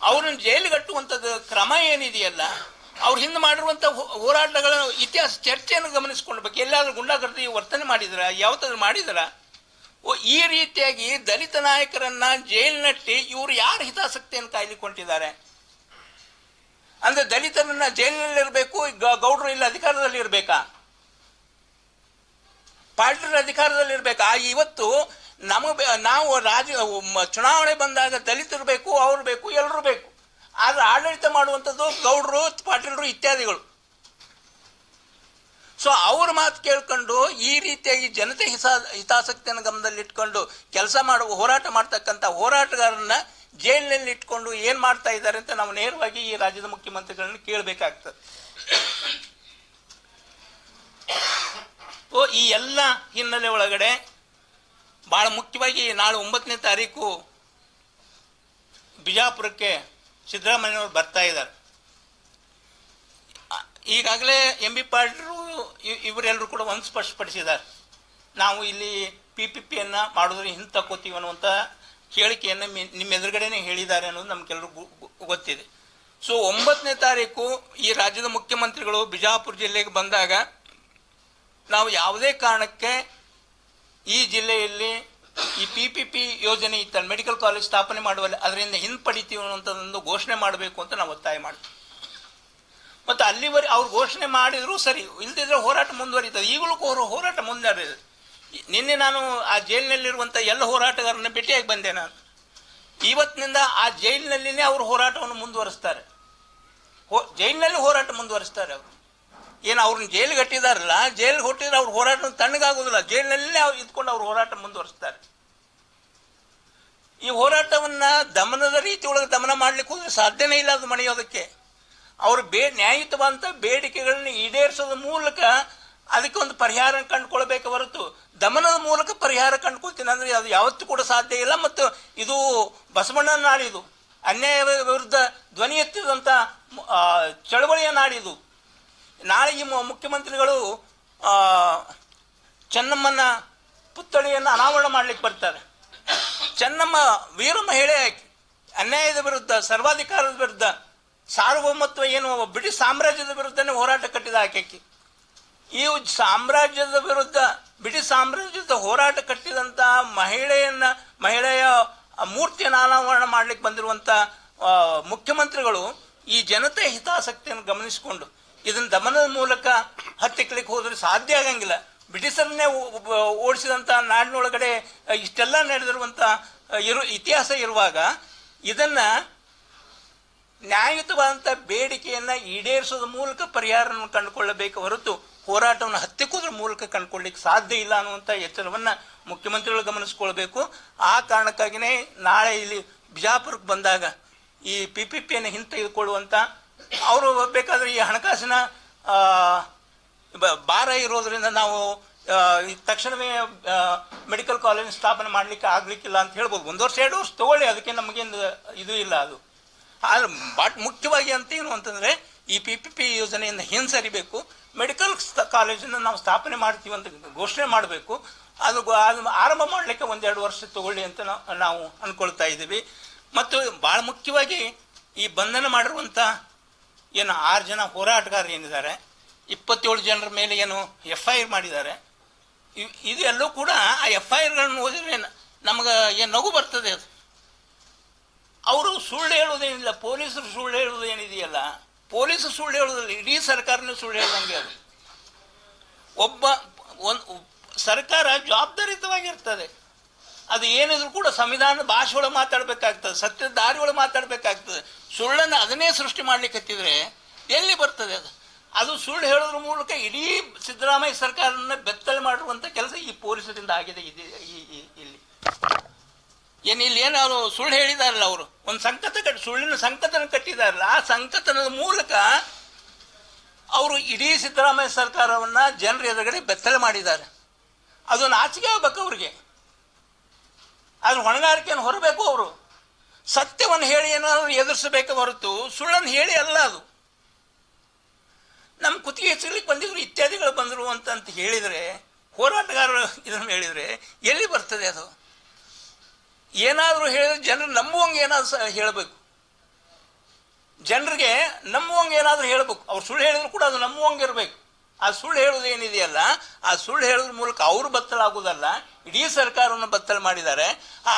ಅವ್ರನ್ನ ಜೈಲಿಗಟ್ಟುವಂಥದ್ದು ಕ್ರಮ ಏನಿದೆಯಲ್ಲ ಅವ್ರ ಹಿಂದೆ ಮಾಡಿರುವಂಥ ಹೋರಾಟಗಳ ಇತಿಹಾಸ ಚರ್ಚೆಯನ್ನು ಗಮನಿಸ್ಕೊಳ್ಬೇಕು ಎಲ್ಲಾದರೂ ಗುಂಡಾಗರ್ದಿ ವರ್ತನೆ ಮಾಡಿದ್ರ? ಯಾವತ್ತಾದ್ರೂ ಮಾಡಿದ್ರ? ಈ ರೀತಿಯಾಗಿ ದಲಿತ ನಾಯಕರನ್ನ ಜೈಲಿನಟ್ಟಿ ಇವರು ಯಾರ ಹಿತಾಸಕ್ತಿಯನ್ನು ಕಾಯ್ದುಕೊಂಡಿದ್ದಾರೆ ಅಂದರೆ ದಲಿತರನ್ನ ಜೈಲಿನಲ್ಲಿ ಇರಬೇಕು ಗೌಡ್ರು ಇಲ್ಲ ಅಧಿಕಾರದಲ್ಲಿ ಇರಬೇಕಾ ಪಾರ್ಟಿರ ಅಧಿಕಾರದಲ್ಲಿ ಇರಬೇಕಾ ಇವತ್ತು ನಮಗೆ ನಾವು ರಾಜ ಚುನಾವಣೆ ಬಂದಾಗ ದಲಿತರು ಬೇಕು, ಅವ್ರು ಬೇಕು, ಎಲ್ಲರೂ ಬೇಕು. ಆದ್ರೆ ಆಡಳಿತ ಮಾಡುವಂಥದ್ದು ಗೌಡರು, ಪಾಟೀಲರು ಇತ್ಯಾದಿಗಳು. ಸೊ ಅವ್ರ ಮಾತು ಕೇಳ್ಕೊಂಡು ಈ ರೀತಿಯಾಗಿ ಜನತೆ ಹಿಸ, ಹಿತಾಸಕ್ತಿಯನ್ನು ಗಮನದಲ್ಲಿಟ್ಕೊಂಡು ಕೆಲಸ ಮಾಡುವ ಹೋರಾಟ ಮಾಡ್ತಕ್ಕಂಥ ಹೋರಾಟಗಾರರನ್ನ ಜೈಲಿನಲ್ಲಿ ಇಟ್ಕೊಂಡು ಏನು ಮಾಡ್ತಾ ಇದ್ದಾರೆ ಅಂತ ನಾವು ನೇರವಾಗಿ ಈ ರಾಜ್ಯದ ಮುಖ್ಯಮಂತ್ರಿಗಳನ್ನ ಕೇಳಬೇಕಾಗ್ತದೆ. ಓ ಈ ಎಲ್ಲ ಹಿನ್ನೆಲೆ ಒಳಗಡೆ ಬಹಳ ಮುಖ್ಯವಾಗಿ ನಾಳೆ ಒಂಬತ್ತನೇ ತಾರೀಕು ಬಿಜಾಪುರಕ್ಕೆ ಸಿದ್ದರಾಮಯ್ಯನವರು ಬರ್ತಾ ಇದ್ದಾರೆ. ಈಗಾಗಲೇ ಎಂ ಬಿ ಪಾಟೀಲರು ಇವರೆಲ್ಲರೂ ಕೂಡ ಒಂದು ಸ್ಪಷ್ಟಪಡಿಸಿದ್ದಾರೆ ನಾವು ಇಲ್ಲಿ ಪಿ ಪಿ ಪಿಯನ್ನು ಮಾಡೋದ್ರೆ ಹಿಂದೆ ತಕ್ಕೋತೀವಿ ಅನ್ನುವಂಥ ಹೇಳಿಕೆಯನ್ನು ನಿಮ್ಮ ಎದುರುಗಡೆನೆ ಹೇಳಿದ್ದಾರೆ ಅನ್ನೋದು ನಮ್ಗೆಲ್ಲರಿಗೂ ಗೊತ್ತಿದೆ. ಸೊ ಒಂಬತ್ತನೇ ತಾರೀಕು ಈ ರಾಜ್ಯದ ಮುಖ್ಯಮಂತ್ರಿಗಳು ಬಿಜಾಪುರ ಜಿಲ್ಲೆಗೆ ಬಂದಾಗ ನಾವು ಯಾವುದೇ ಕಾರಣಕ್ಕೆ ಈ ಜಿಲ್ಲೆಯಲ್ಲಿ ಈ ಪಿ ಪಿ ಪಿ ಯೋಜನೆ ಇತ್ತಲ್ಲ ಮೆಡಿಕಲ್ ಕಾಲೇಜ್ ಸ್ಥಾಪನೆ ಮಾಡುವಲ್ಲಿ ಅದರಿಂದ ಹಿಂಪಡಿತೀವಿ ಅನ್ನೋಂಥದ್ದೊಂದು ಘೋಷಣೆ ಮಾಡಬೇಕು ಅಂತ ನಾವು ಒತ್ತಾಯ ಮಾಡ್ತೀವಿ. ಮತ್ತು ಅಲ್ಲಿವರೆ ಅವ್ರು ಘೋಷಣೆ ಮಾಡಿದರೂ ಸರಿ, ಇಲ್ದಿದ್ರೆ ಹೋರಾಟ ಮುಂದುವರಿತದೆ. ಈಗಲೂ ಅವರು ಹೋರಾಟ ಮುಂದುವರಿದೆ ನಿನ್ನೆ ನಾನು ಆ ಜೈಲಿನಲ್ಲಿರುವಂಥ ಎಲ್ಲ ಹೋರಾಟಗಾರರನ್ನ ಭೇಟಿಯಾಗಿ ಬಂದೆ ನಾನು. ಇವತ್ತಿನಿಂದ ಆ ಜೈಲಿನಲ್ಲಿನೇ ಅವರು ಹೋರಾಟವನ್ನು ಮುಂದುವರಿಸ್ತಾರೆ. ಹೋ, ಜೈಲಿನಲ್ಲಿ ಹೋರಾಟ ಮುಂದುವರಿಸ್ತಾರೆ ಅವರು. ಏನು ಅವ್ರನ್ನ ಜೈಲಿಗೆ ಕಟ್ಟಿದಾರಲ್ಲ, ಜೈಲಿಗೆ ಹೊಟ್ಟಿದ್ರೆ ಅವ್ರ ಹೋರಾಟ ತಣ್ಣಗಾಗೋದಿಲ್ಲ. ಜೈಲಿನಲ್ಲೇ ಅವ್ರು ಇದ್ಕೊಂಡು ಅವ್ರ ಹೋರಾಟ ಮುಂದುವರಿಸ್ತಾರೆ. ಈ ಹೋರಾಟವನ್ನ ದಮನದ ರೀತಿ ಒಳಗೆ ದಮನ ಮಾಡ್ಲಿಕ್ಕೆ ಹೋದ್ರೆ ಸಾಧ್ಯನೇ ಇಲ್ಲ ಅದು ಮಣಿಯೋದಕ್ಕೆ. ಅವರು ಬೇ ನ್ಯಾಯಯುತವಾದಂಥ ಬೇಡಿಕೆಗಳನ್ನ ಈಡೇರಿಸೋದ್ರ ಮೂಲಕ ಅದಕ್ಕೆ ಒಂದು ಪರಿಹಾರ ಕಂಡುಕೊಳ್ಬೇಕು ಹೊರತು. ದಮನದ ಮೂಲಕ ಪರಿಹಾರ ಕಂಡುಕೊಳ್ತೀನಿ ಅಂದರೆ ಅದು ಯಾವತ್ತೂ ಕೂಡ ಸಾಧ್ಯ ಇಲ್ಲ ಮತ್ತು ಇದು ಬಸವಣ್ಣನ ನಾಡಿದು. ಅನ್ಯಾಯ ವಿರುದ್ಧ ಧ್ವನಿ ಎತ್ತಿದಂಥ ಚಳವಳಿಯ ನಾಡಿದು. ನಾಳೆ ಈ ಮುಖ್ಯಮಂತ್ರಿಗಳು ಚೆನ್ನಮ್ಮನ ಪುತ್ಥಳಿಯನ್ನು ಅನಾವರಣ ಮಾಡಲಿಕ್ಕೆ ಬರ್ತಾರೆ. ಚೆನ್ನಮ್ಮ ವೀರ ಮಹಿಳೆ ಅನ್ಯಾಯದ ವಿರುದ್ಧ, ಸರ್ವಾಧಿಕಾರದ ವಿರುದ್ಧ, ಸಾರ್ವಭೌಮತ್ವ ಏನು, ಬ್ರಿಟಿಷ್ ಸಾಮ್ರಾಜ್ಯದ ವಿರುದ್ಧನೇ ಹೋರಾಟ ಕಟ್ಟಿದ ಆಕೆಕಿ ಈ ಸಾಮ್ರಾಜ್ಯದ ವಿರುದ್ಧ, ಬ್ರಿಟಿಷ್ ಸಾಮ್ರಾಜ್ಯದ ಹೋರಾಟ ಕಟ್ಟಿದಂತಹ ಮಹಿಳೆಯನ್ನ, ಮಹಿಳೆಯ ಮೂರ್ತಿಯನ್ನು ಅನಾವರಣ ಮಾಡಲಿಕ್ಕೆ ಬಂದಿರುವಂಥ ಮುಖ್ಯಮಂತ್ರಿಗಳು ಈ ಜನತೆ ಹಿತಾಸಕ್ತಿಯನ್ನು ಗಮನಿಸಿಕೊಂಡು ಇದನ್ನ ದಮನದ ಮೂಲಕ ಹತ್ತಿಕ್ಲಿಕ್ಕೆ ಹೋದ್ರೆ ಸಾಧ್ಯ ಆಗಂಗಿಲ್ಲ. ಬ್ರಿಟಿಷರನ್ನೇ ಓಡಿಸಿದಂತ ನಾಡಿನೊಳಗಡೆ ಇಷ್ಟೆಲ್ಲ ನಡೆದಿರುವಂಥ ಇರು, ಇತಿಹಾಸ ಇರುವಾಗ ಇದನ್ನ ನ್ಯಾಯಯುತವಾದಂಥ ಬೇಡಿಕೆಯನ್ನ ಈಡೇರಿಸೋದ್ರ ಮೂಲಕ ಪರಿಹಾರವನ್ನು ಕಂಡುಕೊಳ್ಳಬೇಕು ಹೊರತು ಹೋರಾಟವನ್ನು ಹತ್ತಿಕ್ಕೋದ್ರ ಮೂಲಕ ಕಂಡುಕೊಳ್ಳಿಕ್ಕೆ ಸಾಧ್ಯ ಇಲ್ಲ ಅನ್ನುವಂಥ ಎಚ್ಚರವನ್ನ ಮುಖ್ಯಮಂತ್ರಿಗಳು ಗಮನಿಸ್ಕೊಳ್ಬೇಕು. ಆ ಕಾರಣಕ್ಕಾಗಿಯೇ ನಾಳೆ ಇಲ್ಲಿ ಬಿಜಾಪುರಕ್ಕೆ ಬಂದಾಗ ಈ ಪಿ ಪಿ ಪಿಯನ್ನು ಹಿಂತೆಗೆದುಕೊಳ್ಳುವಂಥ ಅವರು ಬೇಕಾದ್ರೆ ಈ ಹಣಕಾಸಿನ ಭಾರ ಇರೋದ್ರಿಂದ ನಾವು ತಕ್ಷಣವೇ ಮೆಡಿಕಲ್ ಕಾಲೇಜ್ ಸ್ಥಾಪನೆ ಮಾಡಲಿಕ್ಕೆ ಆಗ್ಲಿಕ್ಕಿಲ್ಲ ಅಂತ ಹೇಳ್ಬೋದು. ಒಂದು ವರ್ಷ, ಎರಡು ವರ್ಷ ತಗೊಳ್ಳಿ, ಅದಕ್ಕೆ ನಮಗೇನು ಇದು ಇಲ್ಲ ಅದು. ಆದ್ರೆ ಬಟ್ ಮುಖ್ಯವಾಗಿ ಅಂತ ಏನು ಅಂತಂದ್ರೆ, ಈ ಪಿ ಪಿ ಪಿ ಯೋಜನೆಯಿಂದ ಹಿಂಸರಿಬೇಕು ಮೆಡಿಕಲ್ ಕಾಲೇಜನ್ನು ನಾವು ಸ್ಥಾಪನೆ ಮಾಡ್ತೀವಿ ಅಂತ ಘೋಷಣೆ ಮಾಡಬೇಕು. ಅದು ಅದು ಆರಂಭ ಮಾಡಲಿಕ್ಕೆ ಒಂದೆರಡು ವರ್ಷ ತಗೊಳ್ಳಿ ಅಂತ ನಾವು ನಾವು ಅನ್ಕೊಳ್ತಾ ಇದ್ದೀವಿ. ಮತ್ತು ಭಾಳ ಮುಖ್ಯವಾಗಿ ಈ ಬಂಧನ ಮಾಡಿರುವಂಥ ಏನು ಆರು ಜನ ಹೋರಾಟಗಾರರು ಏನಿದ್ದಾರೆ, ಇಪ್ಪತ್ತೇಳು ಜನರ ಮೇಲೆ ಏನು ಎಫ್ ಐ ಆರ್ ಮಾಡಿದ್ದಾರೆ ಇದೆಲ್ಲೂ ಕೂಡ ಆ ಎಫ್ ಐ ಆರ್ಗಳನ್ನು ಓದಿದ್ರೆ ನಮಗೆ ಏನು ನಗು ಬರ್ತದೆ ಅದು. ಅವರು ಸುಳ್ಳು ಹೇಳೋದೇನಿಲ್ಲ ಪೊಲೀಸರು ಸುಳ್ಳು ಹೇಳೋದೇನಿದೆಯಲ್ಲ ಪೊಲೀಸರು ಸುಳ್ಳು ಹೇಳೋದಿಲ್ಲ ಇಡೀ ಸರ್ಕಾರನೇ ಸುಳ್ಳು ಹೇಳೋದಂಗೆ ಅದು. ಒಬ್ಬ ಒಂದು ಸರ್ಕಾರ ಜವಾಬ್ದಾರಿಯುತವಾಗಿರ್ತದೆ. ಅದು ಏನಿದ್ರು ಕೂಡ ಸಂವಿಧಾನದ ಭಾಷೆ ಒಳಗೆ ಮಾತಾಡಬೇಕಾಗ್ತದೆ, ಸತ್ಯದ ದಾರಿ ಒಳಗೆ ಮಾತಾಡಬೇಕಾಗ್ತದೆ. ಸುಳ್ಳನ್ನು ಅದನ್ನೇ ಸೃಷ್ಟಿ ಮಾಡ್ಲಿಕ್ಕೆ ಹತ್ತಿದ್ರೆ ಎಲ್ಲಿ ಬರ್ತದೆ ಅದು? ಅದು ಸುಳ್ಳು ಹೇಳೋದ್ರ ಮೂಲಕ ಇಡೀ ಸಿದ್ದರಾಮಯ್ಯ ಸರ್ಕಾರನ ಬೆತ್ತಲೆ ಮಾಡಿರುವಂಥ ಕೆಲಸ ಈ ಪೊಲೀಸರಿಂದ ಆಗಿದೆ ಇದೆ ಇಲ್ಲಿ. ಏನು ಇಲ್ಲಿ ಏನು ಅವರು ಸುಳ್ಳು ಹೇಳಿದಾರಲ್ಲ ಅವರು? ಒಂದು ಸಂಕತ ಕಟ್ಟಿ, ಸುಳ್ಳಿನ ಸಂಕತನ ಕಟ್ಟಿದಾರಲ್ಲ. ಆ ಸಂಕತನದ ಮೂಲಕ ಅವರು ಇಡೀ ಸಿದ್ದರಾಮಯ್ಯ ಸರ್ಕಾರವನ್ನ ಜನರ ಎದುರುಗಡೆ ಬೆತ್ತಲೆ ಮಾಡಿದ್ದಾರೆ. ಅದು ನಾಚಿಕೆ ಆಗ್ಬೇಕು ಅವ್ರಿಗೆ. ಅದ್ರ ಹೊಣೆಗಾರಿಕೆಯನ್ನು ಹೊರಬೇಕು ಅವರು. ಸತ್ಯವನ್ನು ಹೇಳಿ ಏನಾದರೂ ಎದುರಿಸಬೇಕು ಹೊರತು ಸುಳ್ಳನ್ನು ಹೇಳಿ ಅಲ್ಲ ಅದು. ನಮ್ಮ ಕುತ್ತಿಗೆ ಹೆಚ್ಚಲಿಕ್ಕೆ ಬಂದಿದ್ರು, ಇತ್ಯಾದಿಗಳು ಬಂದರು ಅಂತ ಅಂತ ಹೇಳಿದರೆ, ಹೋರಾಟಗಾರರು ಇದನ್ನು ಹೇಳಿದರೆ ಎಲ್ಲಿ ಬರ್ತದೆ ಅದು? ಏನಾದರೂ ಹೇಳಿದ್ರೆ ಜನರು ನಂಬುವಂಗೆ ಏನಾದರೂ ಹೇಳಬೇಕು. ಜನರಿಗೆ ನಂಬುವಂಗೆ ಏನಾದರೂ ಹೇಳಬೇಕು. ಅವ್ರು ಸುಳ್ಳು ಹೇಳಿದ್ರು ಕೂಡ ಅದು ನಂಬುವಂಗೆ ಇರಬೇಕು. ಆ ಸುಳ್ಳು ಹೇಳೋದು ಏನಿದೆಯಲ್ಲ, ಆ ಸುಳ್ಳು ಹೇಳೋದ್ರ ಮೂಲಕ ಅವರು ಬತ್ತಲಾಗುವುದಲ್ಲ ಇಡೀ ಸರ್ಕಾರವನ್ನು ಬತ್ತಲು ಮಾಡಿದ್ದಾರೆ. ಆ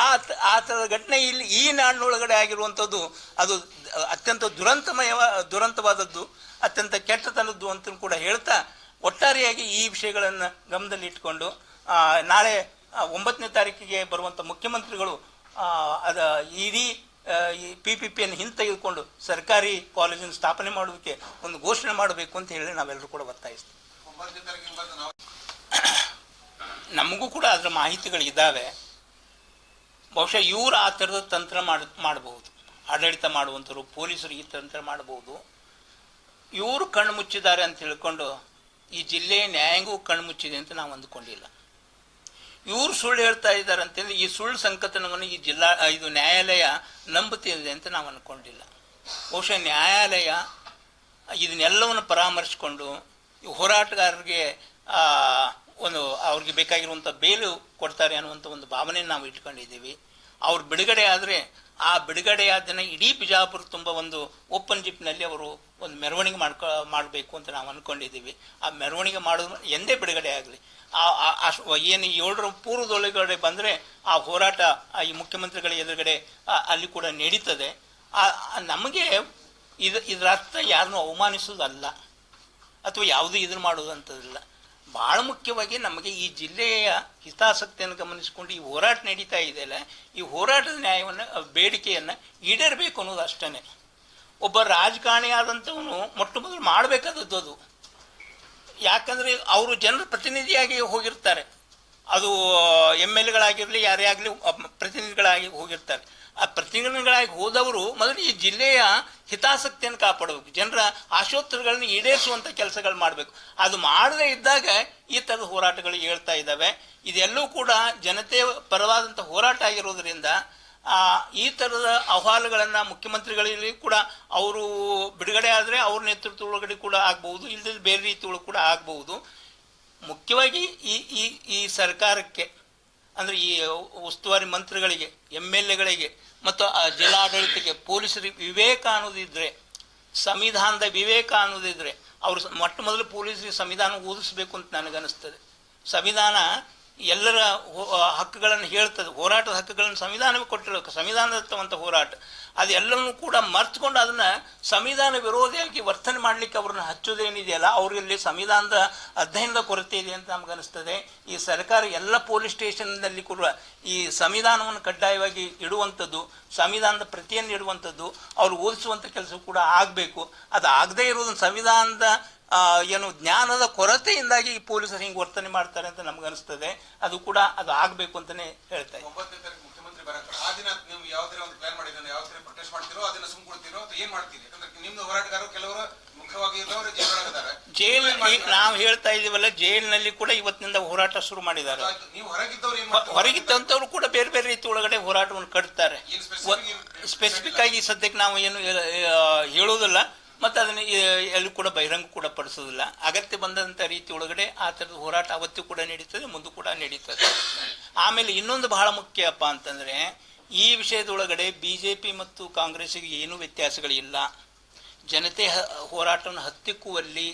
ಆ ಥರದ ಘಟನೆ ಇಲ್ಲಿ ಈ ನಾಡಿನೊಳಗಡೆ ಆಗಿರುವಂಥದ್ದು, ಅದು ಅತ್ಯಂತ ದುರಂತಮಯ ದುರಂತವಾದದ್ದು, ಅತ್ಯಂತ ಕೆಟ್ಟತನದ್ದು ಅಂತ ಕೂಡ ಹೇಳ್ತಾ ಒಟ್ಟಾರೆಯಾಗಿ ಈ ವಿಷಯಗಳನ್ನು ಗಮನದಲ್ಲಿ ಇಟ್ಕೊಂಡು ನಾಳೆ ಒಂಬತ್ತನೇ ತಾರೀಕಿಗೆ ಬರುವಂಥ ಮುಖ್ಯಮಂತ್ರಿಗಳು ಅದ, ಇಡೀ ಈ ಪಿ ಪಿ ಪಿಯನ್ನು ಹಿಂತೆಗೆದುಕೊಂಡು ಸರ್ಕಾರಿ ಕಾಲೇಜನ್ನು ಸ್ಥಾಪನೆ ಮಾಡೋದಕ್ಕೆ ಒಂದು ಘೋಷಣೆ ಮಾಡಬೇಕು ಅಂತ ಹೇಳಿ ನಾವೆಲ್ಲರೂ ಕೂಡ ಒತ್ತಾಯಿಸ್ತೀವಿ. ನಮಗೂ ಕೂಡ ಅದರ ಮಾಹಿತಿಗಳಿದ್ದಾವೆ. ಬಹುಶಃ ಇವರು ಆ ಥರದ ತಂತ್ರ ಮಾಡ ಮಾಡಬಹುದು ಆಡಳಿತ ಮಾಡುವಂಥವ್ರು, ಪೊಲೀಸರು ಈ ತಂತ್ರ ಮಾಡಬಹುದು ಇವರು ಕಣ್ಣು ಮುಚ್ಚಿದ್ದಾರೆ ಅಂತ ತಿಳ್ಕೊಂಡು ಈ ಜಿಲ್ಲೆ ನ್ಯಾಯಾಂಗವೂ ಕಣ್ಣು ಮುಚ್ಚಿದೆ ಅಂತ ನಾವು ಅಂದ್ಕೊಂಡಿಲ್ಲ. ಇವರು ಸುಳ್ಳು ಹೇಳ್ತಾ ಇದ್ದಾರೆ ಅಂತಂದ್ರೆ ಈ ಸುಳ್ಳು ಸಂಕತನವನ್ನು ಈ ಜಿಲ್ಲಾ ಇದು ನ್ಯಾಯಾಲಯ ನಂಬುತ್ತಿದೆ ಅಂತ ನಾವು ಅಂದ್ಕೊಂಡಿಲ್ಲ ಬಹುಶಃ ನ್ಯಾಯಾಲಯ ಇದನ್ನೆಲ್ಲವನ್ನು ಪರಾಮರ್ಶಿಕೊಂಡು ಹೋರಾಟಗಾರರಿಗೆ ಒಂದು ಅವ್ರಿಗೆ ಬೇಕಾಗಿರುವಂಥ ಬೇಲು ಕೊಡ್ತಾರೆ ಅನ್ನುವಂಥ ಒಂದು ಭಾವನೆ ನಾವು ಇಟ್ಕೊಂಡಿದ್ದೀವಿ. ಅವ್ರು ಬಿಡುಗಡೆ ಆದರೆ ಆ ಬಿಡುಗಡೆಯಾದ ದಿನ ಇಡೀ ಬಿಜಾಪುರ ತುಂಬ ಒಂದು ಓಪನ್ ಜಿಪ್ನಲ್ಲಿ ಅವರು ಒಂದು ಮೆರವಣಿಗೆ ಮಾಡ್ಕೊ, ಮಾಡಬೇಕು ಅಂತ ನಾವು ಅಂದ್ಕೊಂಡಿದ್ದೀವಿ ಆ ಮೆರವಣಿಗೆ ಮಾಡೋದು ಎಂದೇ ಬಿಡುಗಡೆ ಆಗಲಿ. ಆ ಅಶ್ ಏನು ಏಳರ ಪೂರ್ವದೊಳಗಡೆ ಬಂದರೆ ಆ ಹೋರಾಟ ಈ ಮುಖ್ಯಮಂತ್ರಿಗಳ ಎದುರುಗಡೆ ಅಲ್ಲಿ ಕೂಡ ನಡೀತದೆ. ನಮಗೆ ಇದು ಇದರ ಅರ್ಥ ಯಾರನ್ನೂ ಅವಮಾನಿಸೋದಲ್ಲ ಅಥವಾ ಯಾವುದೂ ಇದನ್ನು ಮಾಡೋದಂಥದ್ದಿಲ್ಲ ಭಾಳ ಮುಖ್ಯವಾಗಿ ನಮಗೆ ಈ ಜಿಲ್ಲೆಯ ಹಿತಾಸಕ್ತಿಯನ್ನು ಗಮನಿಸಿಕೊಂಡು ಈ ಹೋರಾಟ ನಡೀತಾ ಇದೆಯಲ್ಲ ಈ ಹೋರಾಟದ ನ್ಯಾಯವನ್ನು ಬೇಡಿಕೆಯನ್ನು ಈಡೇರಬೇಕು ಅನ್ನೋದು ಅಷ್ಟೇ ಒಬ್ಬ ರಾಜಕಾರಣಿ ಆದಂಥವನು ಮೊಟ್ಟ ಮೊದಲು ಮಾಡಬೇಕಾದದ್ದು ಅದು. ಯಾಕಂದರೆ ಅವರು ಜನರ ಪ್ರತಿನಿಧಿಯಾಗಿ ಹೋಗಿರ್ತಾರೆ. ಅದು ಎಂ ಎಲ್ ಎಗಳಾಗಿರಲಿ, ಯಾರೇ ಆಗಲಿ ಪ್ರತಿನಿಧಿಗಳಾಗಿ ಹೋಗಿರ್ತಾರೆ. ಆ ಪ್ರತಿನಿಧಿಗಳಾಗಿ ಹೋದವರು ಮೊದಲು ಈ ಜಿಲ್ಲೆಯ ಹಿತಾಸಕ್ತಿಯನ್ನು ಕಾಪಾಡಬೇಕು. ಜನರ ಆಶೋತ್ತರಗಳನ್ನು ಈಡೇರಿಸುವಂಥ ಕೆಲಸಗಳು ಮಾಡಬೇಕು. ಅದು ಮಾಡದೇ ಇದ್ದಾಗ ಈ ಥರದ ಹೋರಾಟಗಳು ಹೇಳ್ತಾ ಇದ್ದಾವೆ. ಇದೆಲ್ಲವೂ ಕೂಡ ಜನತೆಯ ಪರವಾದಂಥ ಹೋರಾಟ ಆಗಿರೋದ್ರಿಂದ ಈ ಥರದ ಅಹವಾಲುಗಳನ್ನು ಮುಖ್ಯಮಂತ್ರಿಗಳಲ್ಲಿ ಕೂಡ ಅವರು ಬಿಡುಗಡೆ ಆದರೆ ಅವ್ರ ನೇತೃತ್ವ ಒಳಗಡೆ ಕೂಡ ಆಗ್ಬಹುದು ಇಲ್ಲದೆ ಬೇರೆ ರೀತಿ ಕೂಡ ಆಗಬಹುದು. ಮುಖ್ಯವಾಗಿ ಈ ಈ ಈ ಸರ್ಕಾರಕ್ಕೆ ಅಂದರೆ ಈ ಉಸ್ತುವಾರಿ ಮಂತ್ರಿಗಳಿಗೆ ಎಂ ಎಲ್ ಎಗಳಿಗೆ ಮತ್ತು ಆ ಜಿಲ್ಲಾಡಳಿತಕ್ಕೆ ಪೊಲೀಸರಿಗೆ ವಿವೇಕ ಅನ್ನೋದಿದ್ರೆ, ಸಂವಿಧಾನದ ವಿವೇಕ ಅನ್ನೋದಿದ್ರೆ, ಅವರು ಮೊಟ್ಟ ಮೊದಲು ಪೊಲೀಸರಿಗೆ ಸಂವಿಧಾನ ಓದಿಸ್ಬೇಕು ಅಂತ ನನಗನ್ನಿಸ್ತದೆ ಸಂವಿಧಾನ ಎಲ್ಲರ ಹಕ್ಕುಗಳನ್ನು ಹೇಳ್ತದೆ, ಹೋರಾಟದ ಹಕ್ಕುಗಳನ್ನು ಸಂವಿಧಾನವೇ ಕೊಟ್ಟಿರಬೇಕು ಸಂವಿಧಾನದತ್ತವಂಥ ಹೋರಾಟ. ಅದೆಲ್ಲವನ್ನೂ ಕೂಡ ಮರ್ತ್ಕೊಂಡು ಅದನ್ನು ಸಂವಿಧಾನ ವಿರೋಧಿಯಾಗಿ ವರ್ತನೆ ಮಾಡಲಿಕ್ಕೆ ಅವ್ರನ್ನ ಹಚ್ಚೋದೇನಿದೆಯಲ್ಲ ಅವರಲ್ಲಿ ಸಂವಿಧಾನದ ಅಧ್ಯಯನದ ಕೊರತೆ ಇದೆ ಅಂತ ನಮಗನ್ನಿಸ್ತದೆ ಈ ಸರ್ಕಾರ ಎಲ್ಲ ಪೊಲೀಸ್ ಸ್ಟೇಷನ್ನಲ್ಲಿ ಕೂಡ ಈ ಸಂವಿಧಾನವನ್ನು ಕಡ್ಡಾಯವಾಗಿ ಇಡುವಂಥದ್ದು, ಸಂವಿಧಾನದ ಪ್ರತಿಯನ್ನು ಇಡುವಂಥದ್ದು, ಅವ್ರು ಓದಿಸುವಂಥ ಕೆಲಸ ಕೂಡ ಆಗಬೇಕು. ಅದು ಆಗದೇ ಇರೋದನ್ನು ಸಂವಿಧಾನದ ಏನು ಜ್ಞಾನದ ಕೊರತೆಯಿಂದಾಗಿ ಈ ಪೊಲೀಸರು ಹಿಂಗೆ ವರ್ತನೆ ಮಾಡ್ತಾರೆ ಅಂತ ನಮಗನ್ನಿಸ್ತದೆ ಅದು ಕೂಡ ಅದು ಆಗಬೇಕು ಅಂತಲೇ ಹೇಳ್ತಾ ಇದ್ದೀನಿ. ಬರಕ್ಕೆ ಆ ದಿನ ನೀವು ಯಾವ್ದಾರ ಒಂದು ಪ್ಲಾನ್ ಮಾಡಿದ್ರೆ ಯಾವ ತರ ಪ್ರೊಟೆಸ್ಟ್ ಮಾಡ್ತಿರೋ ಅದನ್ನ ಸುಮ್ ಕೊಡ್ತಿರೋ ಅಥವಾ ಏನ್ ಮಾಡ್ತೀರಿ? ಯಾಕಂದ್ರೆ ನಿಮ್ದು ಹೋರಾಟಗಾರರು ಕೆಲವರು ಮುಖ್ಯವಾಗಿ ಜೈಲೊಳಗಿದ್ದಾರೆ ಜೈಲ್ ನಾವು ಹೇಳ್ತಾ ಇದೀವಲ್ಲ ಜೈಲಿನಲ್ಲಿ ಕೂಡ ಇವತ್ತಿನಿಂದ ಹೋರಾಟ ಶುರು ಮಾಡಿದ್ದಾರೆ. ನೀವು ಹೊರಗಿದ್ದವ್ರು ಏನ್ ಹೊರಗಿದ್ದಂಥವ್ರು ಕೂಡ ಬೇರೆ ಬೇರೆ ರೀತಿ ಒಳಗಡೆ ಹೋರಾಟವನ್ನು ಕಟ್ತಾರೆ. ಸ್ಪೆಸಿಫಿಕ್ ಆಗಿ ಸದ್ಯಕ್ಕೆ ನಾವು ಏನು ಹೇಳೋದಿಲ್ಲ ಮತ್ತು ಅದನ್ನು ಎಲ್ಲೂ ಕೂಡ ಬಹಿರಂಗ ಕೂಡ ಪಡಿಸೋದಿಲ್ಲ. ಅಗತ್ಯ ಬಂದಂಥ ರೀತಿ ಒಳಗಡೆ ಆ ಥರದ ಹೋರಾಟ ಅವತ್ತು ಕೂಡ ನಡೀತದೆ, ಮುಂದೆ ಕೂಡ ನಡೀತದೆ. ಆಮೇಲೆ ಇನ್ನೊಂದು ಬಹಳ ಮುಖ್ಯಪ್ಪ ಅಂತಂದರೆ, ಈ ವಿಷಯದೊಳಗಡೆ ಬಿ ಜೆ ಪಿ ಮತ್ತು ಕಾಂಗ್ರೆಸ್ಸಿಗೆ ಏನೂ ವ್ಯತ್ಯಾಸಗಳಿಲ್ಲ. ಜನತೆ ಹೋರಾಟವನ್ನು ಹತ್ತಿಕ್ಕುವಲ್ಲಿ,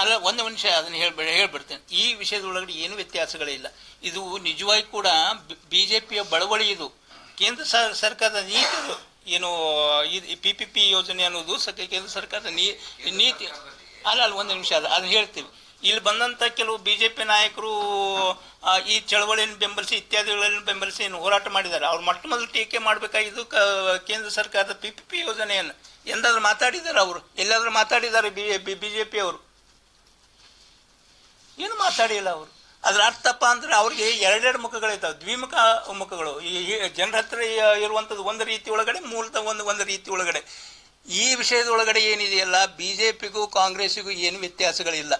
ಅಲ್ಲ, ಒಂದು ನಿಮಿಷ ಅದನ್ನು ಹೇಳ್ಬೇಡ ಹೇಳ್ಬಿಡ್ತೇನೆ. ಈ ವಿಷಯದೊಳಗಡೆ ಏನು ವ್ಯತ್ಯಾಸಗಳಿಲ್ಲ. ಇದು ನಿಜವಾಗಿ ಕೂಡ ಬಿ ಜೆ ಪಿಯ ಬಳವಳಿ ಇದು. ಕೇಂದ್ರ ಸರ್ಕಾರದ ನೀತಿ ಏನು ಪಿ ಪಿ ಪಿ ಯೋಜನೆ ಅನ್ನೋದು ಸದ್ಯ ಕೇಂದ್ರ ಸರ್ಕಾರದ ನೀ ನೀತಿ ಅಲ್ಲ ಅಲ್ಲ ಒಂದು ನಿಮಿಷ ಅದು ಅದು ಹೇಳ್ತೀವಿ. ಇಲ್ಲಿ ಬಂದಂಥ ಕೆಲವು ಬಿ ಜೆ ಪಿ ನಾಯಕರು ಈ ಚಳವಳಿಯನ್ನು ಬೆಂಬಲಿಸಿ ಇತ್ಯಾದಿಗಳನ್ನು ಬೆಂಬಲಿಸಿ ಏನು ಹೋರಾಟ ಮಾಡಿದ್ದಾರೆ. ಅವ್ರು ಮೊಟ್ಟ ಮೊದಲು ಟೀಕೆ ಮಾಡಬೇಕಾಗಿದ್ದು ಕ ಕೇಂದ್ರ ಸರ್ಕಾರದ ಪಿ ಪಿ ಪಿ ಯೋಜನೆಯನ್ನು. ಎಂದಾದ್ರೂ ಮಾತಾಡಿದ್ದಾರೆ ಅವರು? ಎಲ್ಲಾದ್ರೂ ಮಾತಾಡಿದ್ದಾರೆ ಬಿ ಬಿ ಜೆ ಪಿ ಅವರು? ಏನು ಮಾತಾಡಿಲ್ಲ ಅವರು? ಅದ್ರ ಅರ್ಥಪ್ಪ ಅಂದ್ರೆ ಅವ್ರಿಗೆ ಎರಡೆರಡು ಮುಖಗಳಿದ್ದಾವೆ ದ್ವಿಮುಖ ಮುಖಗಳು. ಈ ಜನರ ಹತ್ರ ಇರುವಂಥದ್ದು ಒಂದು ರೀತಿ ಒಳಗಡೆ, ಮೂಲತಃ ಒಂದು ಒಂದು ರೀತಿ ಒಳಗಡೆ. ಈ ವಿಷಯದ ಒಳಗಡೆ ಏನಿದೆಯಲ್ಲ ಬಿ ಜೆ ಪಿಗೂ ಕಾಂಗ್ರೆಸ್ಸಿಗೂ ಏನು ವ್ಯತ್ಯಾಸಗಳಿಲ್ಲ.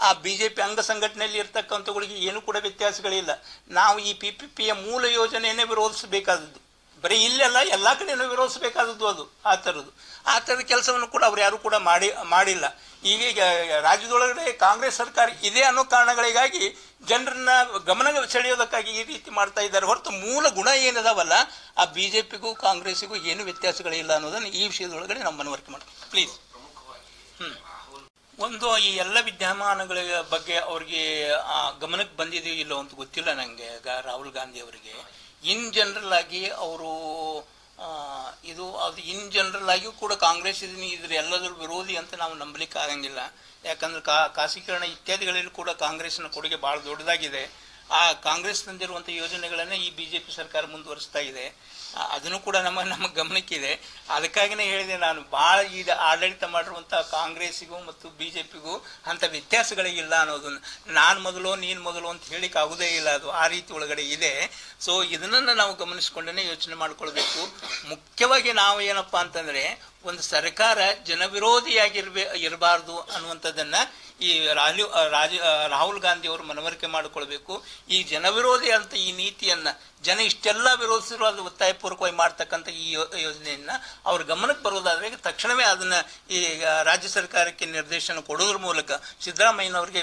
ಆ ಬಿ ಜೆ ಪಿ ಅಂಗ ಸಂಘಟನೆಯಲ್ಲಿ ಇರ್ತಕ್ಕಂಥಗಳಿಗೆ ಏನು ಕೂಡ ವ್ಯತ್ಯಾಸಗಳಿಲ್ಲ. ನಾವು ಈ ಪಿ ಪಿ ಪಿಯ ಮೂಲ ಯೋಜನೆಯನ್ನೇ ವಿರೋಧಿಸಬೇಕಾದದ್ದು. ಬರೀ ಇಲ್ಲೆಲ್ಲ ಎಲ್ಲ ಕಡೆನೂ ವಿರೋಧಿಸಬೇಕಾದದ್ದು ಅದು, ಆ ಥರದ್ದು. ಆ ಥರದ ಕೆಲಸವನ್ನು ಕೂಡ ಅವ್ರು ಯಾರು ಕೂಡ ಮಾಡಿ, ಮಾಡಿಲ್ಲ. ಈಗೀಗ ರಾಜ್ಯದೊಳಗಡೆ ಕಾಂಗ್ರೆಸ್ ಸರ್ಕಾರ ಇದೆ ಅನ್ನೋ ಕಾರಣಗಳಿಗಾಗಿ ಜನರನ್ನ ಗಮನ ಸೆಳೆಯೋದಕ್ಕಾಗಿ ಈ ರೀತಿ ಮಾಡ್ತಾ ಇದ್ದಾರೆ. ಹೊರತು ಮೂಲ ಗುಣ ಏನಿದಾವಲ್ಲ, ಆ ಬಿ ಜೆ ಪಿಗೂ ಏನು ವ್ಯತ್ಯಾಸಗಳಿಲ್ಲ ಅನ್ನೋದನ್ನು ಈ ವಿಷಯದೊಳಗಡೆ ನಾವು ಮನವರಿಕೆ ಮಾಡ್ತೀವಿ. ಪ್ಲೀಸ್ ಒಂದು ಈ ಎಲ್ಲ ವಿದ್ಯಮಾನಗಳ ಬಗ್ಗೆ ಅವ್ರಿಗೆ ಗಮನಕ್ಕೆ ಬಂದಿದೆಯೋ ಇಲ್ಲೋ ಅಂತ ಗೊತ್ತಿಲ್ಲ ನನಗೆ ರಾಹುಲ್ ಗಾಂಧಿ ಅವರಿಗೆ. ಇನ್ ಜನರಲ್ ಆಗಿ ಅವರು ಇದು ಅದು ಇನ್ ಜನರಲ್ ಆಗಿಯೂ ಕೂಡ ಕಾಂಗ್ರೆಸ್ ಇದನ್ನ ಇದ್ರ ಎಲ್ಲದರ ವಿರೋಧಿ ಅಂತ ನಾವು ನಂಬಲಿಕ್ಕೆ ಆಗಂಗಿಲ್ಲ. ಯಾಕಂದ್ರೆ ಕಾ, ಖಾಸಗೀಕರಣ ಇತ್ಯಾದಿಗಳಲ್ಲಿ ಕೂಡ ಕಾಂಗ್ರೆಸ್ನ ಕೊಡುಗೆ ಭಾಳ ದೊಡ್ಡದಾಗಿದೆ. ಆ ಕಾಂಗ್ರೆಸ್ ತಂದಿರುವಂಥ ಯೋಜನೆಗಳನ್ನೇ ಈ ಬಿ ಜೆ ಪಿ ಸರ್ಕಾರ ಮುಂದುವರಿಸ್ತಾ ಇದೆ. ಅದನ್ನು ಕೂಡ ನಮ್ಮ ನಮ್ಮ ಗಮನಕ್ಕಿದೆ. ಅದಕ್ಕಾಗಿನೇ ಹೇಳಿದೆ, ನಾನು ಭಾಳ ಈಗ ಆಡಳಿತ ಮಾಡಿರುವಂಥ ಕಾಂಗ್ರೆಸ್ಸಿಗೂ ಮತ್ತು ಬಿ ಜೆ ಪಿಗೂ ಅಂಥ ವ್ಯತ್ಯಾಸಗಳಿಗಿಲ್ಲ ಅನ್ನೋದನ್ನು. ನಾನು ಮೊದಲು, ನೀನು ಮೊದಲು ಅಂತ ಹೇಳಿಕ್ಕೆ ಆಗೋದೇ ಇಲ್ಲ. ಅದು ಆ ರೀತಿ ಒಳಗಡೆ ಇದೆ. ಸೊ ಇದನ್ನು ನಾವು ಗಮನಿಸ್ಕೊಂಡೇ ಯೋಚನೆ ಮಾಡ್ಕೊಳ್ಬೇಕು. ಮುಖ್ಯವಾಗಿ ನಾವು ಏನಪ್ಪ ಅಂತಂದರೆ, ಒಂದು ಸರ್ಕಾರ ಜನವಿರೋಧಿಯಾಗಿರ್ಬೇ, ಇರಬಾರ್ದು ಅನ್ನುವಂಥದ್ದನ್ನು ಈ ರಾಜು ರಾಜ ರಾಹುಲ್ ಗಾಂಧಿ ಅವರು ಮನವರಿಕೆ ಮಾಡಿಕೊಳ್ಬೇಕು. ಈ ಜನವಿರೋಧಿ ಅಂತ ಈ ನೀತಿಯನ್ನು, ಜನ ಇಷ್ಟೆಲ್ಲ ವಿರೋಧಿಸಿದ್ರು ಅದು ಒತ್ತಾಯಪೂರ್ವಕವಾಗಿ ಮಾಡ್ತಕ್ಕಂಥ ಈ ಯೋಜನೆಯನ್ನು ಅವ್ರ ಗಮನಕ್ಕೆ ಬರೋದಾದರೆ ತಕ್ಷಣವೇ ಅದನ್ನ ಈ ರಾಜ್ಯ ಸರ್ಕಾರಕ್ಕೆ ನಿರ್ದೇಶನ ಕೊಡೋದ್ರ ಮೂಲಕ, ಸಿದ್ದರಾಮಯ್ಯನವರಿಗೆ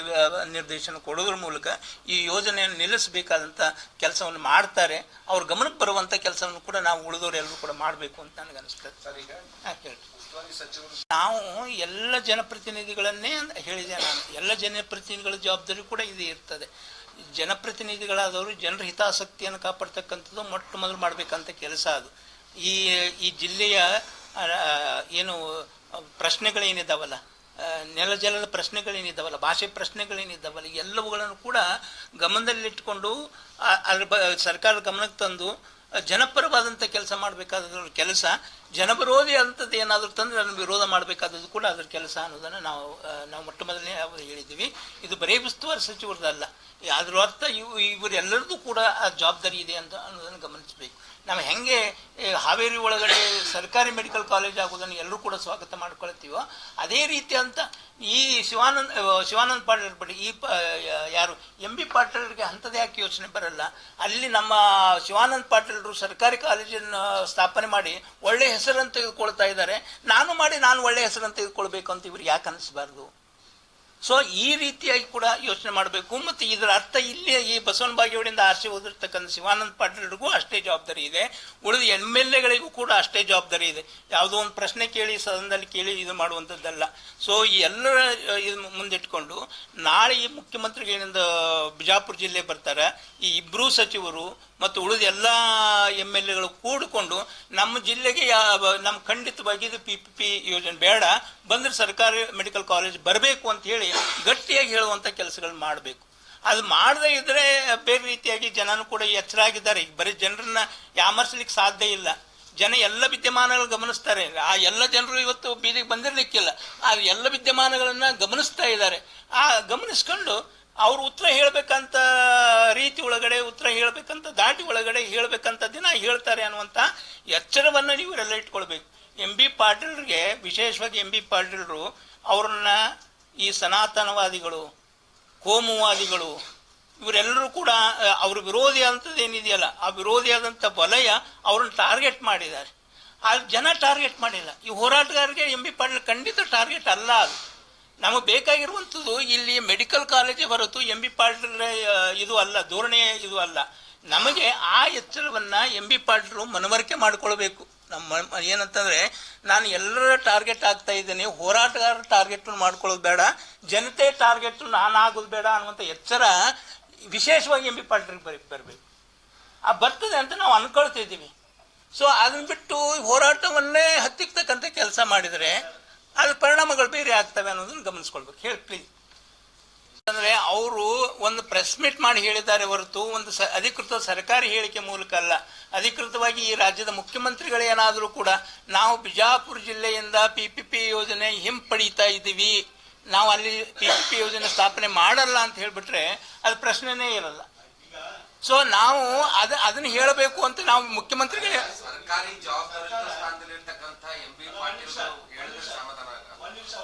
ನಿರ್ದೇಶನ ಕೊಡೋದ್ರ ಮೂಲಕ ಈ ಯೋಜನೆಯನ್ನು ನಿಲ್ಲಿಸಬೇಕಾದಂಥ ಕೆಲಸವನ್ನು ಮಾಡ್ತಾರೆ. ಅವ್ರ ಗಮನಕ್ಕೆ ಬರುವಂಥ ಕೆಲಸವನ್ನು ಕೂಡ ನಾವು ಉಳಿದವರು ಎಲ್ಲರೂ ಕೂಡ ಮಾಡಬೇಕು ಅಂತ ನನಗೆ ಅನಿಸ್ತದೆ ಸರ್, ಈಗ? ಹಾಂ ಹೇಳಿ ನಾವು ಎಲ್ಲ ಜನಪ್ರತಿನಿಧಿಗಳನ್ನೇ ಹೇಳಿದೆ ನಾನು. ಎಲ್ಲ ಜನಪ್ರತಿನಿಧಿಗಳ ಜವಾಬ್ದಾರಿ ಕೂಡ ಇದೆ ಇರ್ತದೆ. ಜನಪ್ರತಿನಿಧಿಗಳಾದವರು ಜನರ ಹಿತಾಸಕ್ತಿಯನ್ನು ಕಾಪಾಡ್ತಕ್ಕಂಥದ್ದು ಮೊಟ್ಟ ಮೊದಲು ಮಾಡಬೇಕಂತ ಕೆಲಸ ಅದು. ಈ ಈ ಜಿಲ್ಲೆಯ ಏನು ಪ್ರಶ್ನೆಗಳೇನಿದ್ದಾವಲ್ಲ ನೆಲ ಜಲದ ಪ್ರಶ್ನೆಗಳೇನಿದ್ದಾವಲ್ಲ ಭಾಷೆ ಪ್ರಶ್ನೆಗಳೇನಿದ್ದಾವಲ್ಲ ಎಲ್ಲವುಗಳನ್ನು ಕೂಡ ಗಮನದಲ್ಲಿಟ್ಟುಕೊಂಡು ಅದ್ರ ಬ ಸರ್ಕಾರದ ಗಮನಕ್ಕೆ ತಂದು ಜನಪರವಾದಂಥ ಕೆಲಸ ಮಾಡಬೇಕಾದ ಕೆಲಸ, ಜನವಿರೋಧಿ ಅಂಥದ್ದು ಏನಾದರೂ ತಂದರೆ ಅದನ್ನು ವಿರೋಧ ಮಾಡಬೇಕಾದದ್ದು ಕೂಡ ಅದರ ಕೆಲಸ ಅನ್ನೋದನ್ನು ನಾವು ನಾವು ಮೊಟ್ಟ ಮೊದಲನೇ ಹೇಳಿದ್ದೀವಿ. ಇದು ಬರೀ ಉಸ್ತುವಾರಿ ಸಚಿವರದಲ್ಲ ಅದರ ಅರ್ಥ ಇವು, ಇವರೆಲ್ಲರದ್ದು ಕೂಡ ಆ ಜವಾಬ್ದಾರಿ ಇದೆ ಅಂತ ಅನ್ನೋದನ್ನು ಗಮನಿಸಬೇಕು. ನಾವು ಹೆಂಗೆ ಹಾವೇರಿ ಒಳಗಡೆ ಸರ್ಕಾರಿ ಮೆಡಿಕಲ್ ಕಾಲೇಜ್ ಆಗೋದನ್ನು ಎಲ್ಲರೂ ಕೂಡ ಸ್ವಾಗತ ಮಾಡ್ಕೊಳ್ತೀವೋ, ಅದೇ ರೀತಿ ಅಂತ ಈ ಶಿವಾನಂದ್ ಶಿವಾನಂದ ಪಾಟೀಲ್ ಬಿಡಿ ಈ ಯಾರು, ಎಂ ಬಿ ಪಾಟೀಲ್ರಿಗೆ ಅಂಥದ್ದು ಯಾಕೆ ಯೋಚನೆ ಬರಲ್ಲ, ಅಲ್ಲಿ ನಮ್ಮ ಶಿವಾನಂದ್ ಪಾಟೀಲರು ಸರ್ಕಾರಿ ಕಾಲೇಜನ್ನು ಸ್ಥಾಪನೆ ಮಾಡಿ ಒಳ್ಳೆ ಹೆಸರನ್ನು ತೆಗೆದುಕೊಳ್ತಾ ಇದ್ದಾರೆ, ನಾನು ಮಾಡಿ ನಾನು ಒಳ್ಳೆ ಹೆಸರನ್ನು ತೆಗೆದುಕೊಳ್ಬೇಕು ಅಂತ ಇವ್ರಿಗೆ ಯಾಕೆ ಅನಿಸ್ಬಾರ್ದು? ಸೊ ಈ ರೀತಿಯಾಗಿ ಕೂಡ ಯೋಚನೆ ಮಾಡಬೇಕು. ಮತ್ತು ಇದರ ಅರ್ಥ ಇಲ್ಲಿ ಈ ಬಸವನ ಬಾಗೇವಾಡಿಯಿಂದ ಆರ್ಸಿ ಓದಿರ್ತಕ್ಕಂಥ ಶಿವಾನಂದ ಪಾಟೀಲ್ರಿಗೂ ಅಷ್ಟೇ ಜವಾಬ್ದಾರಿ ಇದೆ. ಉಳಿದ ಎಂ ಎಲ್ ಎಗಳಿಗೂ ಕೂಡ ಅಷ್ಟೇ ಜವಾಬ್ದಾರಿ ಇದೆ. ಯಾವುದೋ ಒಂದು ಪ್ರಶ್ನೆ ಕೇಳಿ, ಸದನದಲ್ಲಿ ಕೇಳಿ ಇದು ಮಾಡುವಂಥದ್ದಲ್ಲ. ಸೊ ಈ ಎಲ್ಲರ ಇದು ಮುಂದಿಟ್ಕೊಂಡು, ನಾಳೆ ಈ ಮುಖ್ಯಮಂತ್ರಿಗಳಿಂದ ಬಿಜಾಪುರ ಜಿಲ್ಲೆ ಬರ್ತಾರೆ, ಈ ಇಬ್ಬರೂ ಸಚಿವರು ಮತ್ತು ಉಳಿದ ಎಲ್ಲ ಎಂ ಎಲ್ ಎಗಳು ಕೂಡಿಕೊಂಡು ನಮ್ಮ ಜಿಲ್ಲೆಗೆ ನಮ್ಮ ಖಂಡಿತವಾಗಿ ಇದು ಪಿ ಪಿ ಪಿ ಯೋಜನೆ ಬೇಡ. ಬಂದರೆ ಸರ್ಕಾರಿ ಮೆಡಿಕಲ್ ಕಾಲೇಜ್ ಬರಬೇಕು ಅಂತ ಹೇಳಿ ಗಟ್ಟಿಯಾಗಿ ಹೇಳುವಂಥ ಕೆಲಸಗಳು ಮಾಡಬೇಕು. ಅದು ಮಾಡದೇ ಇದ್ದರೆ ಬೇರೆ ರೀತಿಯಾಗಿ ಜನನೂ ಕೂಡ ಎಚ್ಚರಾಗಿದ್ದಾರೆ ಈಗ ಬರೀ ಜನರನ್ನ ಯಾಮರ್ಸ್ಲಿಕ್ಕೆ ಸಾಧ್ಯ ಇಲ್ಲ. ಜನ ಎಲ್ಲ ವಿದ್ಯಮಾನಗಳು ಗಮನಿಸ್ತಾರೆ. ಆ ಎಲ್ಲ ಜನರು ಇವತ್ತು ಬೀದಿಗೆ ಬಂದಿರಲಿಕ್ಕಿಲ್ಲ. ಆ ಎಲ್ಲ ವಿದ್ಯಮಾನಗಳನ್ನು ಗಮನಿಸ್ತಾ ಇದ್ದಾರೆ. ಆ ಗಮನಿಸ್ಕೊಂಡು ಅವ್ರು ಉತ್ತರ ಹೇಳಬೇಕಂತ ರೀತಿ ಒಳಗಡೆ, ಉತ್ತರ ಹೇಳಬೇಕಂತ ದಾಟಿ ಒಳಗಡೆ ಹೇಳಬೇಕಂತ ದಿನ ಹೇಳ್ತಾರೆ ಅನ್ನುವಂಥ ಎಚ್ಚರವನ್ನು ನೀವು ಇವರೆಲ್ಲ ಇಟ್ಕೊಳ್ಬೇಕು. ಎಂ ಬಿ ಪಾಟೀಲ್ರಿಗೆ, ವಿಶೇಷವಾಗಿ ಎಂ ಬಿ ಪಾಟೀಲ್ರು, ಅವ್ರನ್ನ ಈ ಸನಾತನವಾದಿಗಳು, ಕೋಮುವಾದಿಗಳು, ಇವರೆಲ್ಲರೂ ಕೂಡ ಅವ್ರ ವಿರೋಧಿ ಆದಂಥದ್ದು ಏನಿದೆಯಲ್ಲ, ಆ ವಿರೋಧಿಯಾದಂಥ ವಲಯ ಅವ್ರನ್ನ ಟಾರ್ಗೆಟ್ ಮಾಡಿದ್ದಾರೆ. ಆ ಜನ ಟಾರ್ಗೆಟ್ ಮಾಡಿಲ್ಲ. ಈ ಹೋರಾಟಗಾರರಿಗೆ ಎಂ ಬಿ ಪಾಟೀಲ್ ಖಂಡಿತ ಟಾರ್ಗೆಟ್ ಅಲ್ಲ ಅದು. ನಮಗೆ ಬೇಕಾಗಿರುವಂಥದ್ದು ಇಲ್ಲಿ ಮೆಡಿಕಲ್ ಕಾಲೇಜೇ ಹೊರತು ಎಂ ಬಿ ಪಾಟೀಲ್ ಇದು ಅಲ್ಲ, ಧೋರಣೆ ಇದು ಅಲ್ಲ. ನಮಗೆ ಆ ಎಚ್ಚರವನ್ನು ಎಂ ಬಿ ಪಾಟೀಲ್ ಮನವರಿಕೆ ಮಾಡಿಕೊಳ್ಬೇಕು. ನಮ್ಮ ಏನಂತಂದರೆ, ನಾನು ಎಲ್ಲರ ಟಾರ್ಗೆಟ್ ಆಗ್ತಾ ಇದ್ದೇನೆ, ಹೋರಾಟಗಾರ ಟಾರ್ಗೆಟ್ ಮಾಡ್ಕೊಳ್ಳೋದು ಬೇಡ, ಜನತೆ ಟಾರ್ಗೆಟ್ ನಾನು ಆಗೋದು ಬೇಡ ಅನ್ನುವಂಥ ಎಚ್ಚರ ವಿಶೇಷವಾಗಿ ಎಂ ಬಿ ಪಾಟೀಲ್ರಿಗೆ ಬರಿ, ಬರಬೇಕು. ಆ ಬರ್ತದೆ ಅಂತ ನಾವು ಅನ್ಕೊಳ್ತಿದ್ದೀವಿ ಸೊ ಅದನ್ನ ಬಿಟ್ಟು ಹೋರಾಟವನ್ನೇ ಹತ್ತಿಕ್ತಕ್ಕಂಥ ಕೆಲಸ ಮಾಡಿದರೆ ಅದ್ರ ಪರಿಣಾಮಗಳು ಬೇರೆ ಆಗ್ತವೆ ಅನ್ನೋದನ್ನು ಗಮನಿಸ್ಕೊಳ್ಬೇಕು. ಹೇಳಿ ಪ್ಲೀಸ್ ಅಂದ್ರೆ ಅವರು ಒಂದು ಪ್ರೆಸ್ ಮೀಟ್ ಮಾಡಿ ಹೇಳಿದ್ದಾರೆ ಹೊರತು, ಒಂದು ಸ, ಅಧಿಕೃತ ಸರ್ಕಾರಿ ಹೇಳಿಕೆ ಮೂಲಕ ಅಲ್ಲ, ಅಧಿಕೃತವಾಗಿ ಈ ರಾಜ್ಯದ ಮುಖ್ಯಮಂತ್ರಿಗಳೇನಾದರೂ ಕೂಡ ನಾವು ಬಿಜಾಪುರ ಜಿಲ್ಲೆಯಿಂದ ಪಿ ಪಿ ಪಿ ಯೋಜನೆ ಹಿಂಪಡೀತಾ ಇದ್ದೀವಿ, ನಾವು ಅಲ್ಲಿ ಪಿ ಪಿ ಪಿ ಯೋಜನೆ ಸ್ಥಾಪನೆ ಮಾಡಲ್ಲ ಅಂತ ಹೇಳಿಬಿಟ್ರೆ ಅದು ಪ್ರಶ್ನೆನೇ ಇರಲ್ಲ. ಸೊ ನಾವು ಅದ ಅದನ್ನ ಹೇಳಬೇಕು ಅಂತ ನಾವು ಹೇಳಿದ್ರೆ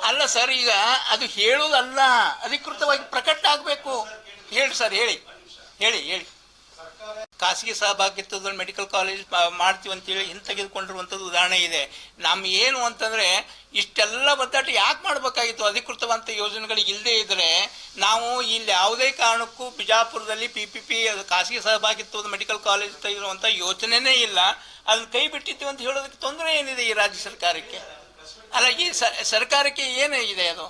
ಅಲ್ಲ ಸರ್ ಈಗ ಅದು ಹೇಳೋದಲ್ಲ ಅಧಿಕೃತವಾಗಿ ಪ್ರಕಟ ಆಗಬೇಕು. ಹೇಳಿ ಸರ್ ಹೇಳಿ. ಹೇಳಿ ಹೇಳಿ. ಖಾಸಗಿ ಸಹಭಾಗಿತ್ವದಲ್ಲಿ ಮೆಡಿಕಲ್ ಕಾಲೇಜ್ ಮಾಡ್ತೀವಿ ಅಂತೇಳಿ ಹಿಂತೆಗೆದುಕೊಂಡಿರುವಂಥದ್ದು ಉದಾಹರಣೆ ಇದೆ. ನಮ್ಮ ಏನು ಅಂತಂದ್ರೆ ಇಷ್ಟೆಲ್ಲ ಒದ್ದಾಟ ಯಾಕೆ ಮಾಡಬೇಕಾಗಿತ್ತು? ಅಧಿಕೃತವಂತ ಯೋಜನೆಗಳು ಇಲ್ಲದೇ ಇದ್ದರೆ ನಾವು ಇಲ್ಲಿ ಯಾವುದೇ ಕಾರಣಕ್ಕೂ ಬಿಜಾಪುರದಲ್ಲಿ ಪಿ ಪಿ ಪಿ ಖಾಸಗಿ ಸಹಭಾಗಿತ್ವದ ಮೆಡಿಕಲ್ ಕಾಲೇಜ್ ತೆಗೆದುವಂಥ ಯೋಜನೆನೇ ಇಲ್ಲ. ಅದನ್ನು ಕೈ ಬಿಟ್ಟಿದ್ದೀವಿ ಅಂತ ಹೇಳೋದಕ್ಕೆ ತೊಂದರೆ ಏನಿದೆ ಈ ರಾಜ್ಯ ಸರ್ಕಾರಕ್ಕೆ? ಅಲ್ಲ, ಈ ಸರ್ಕಾರಕ್ಕೆ ಏನು ಇದೆ ಅದು?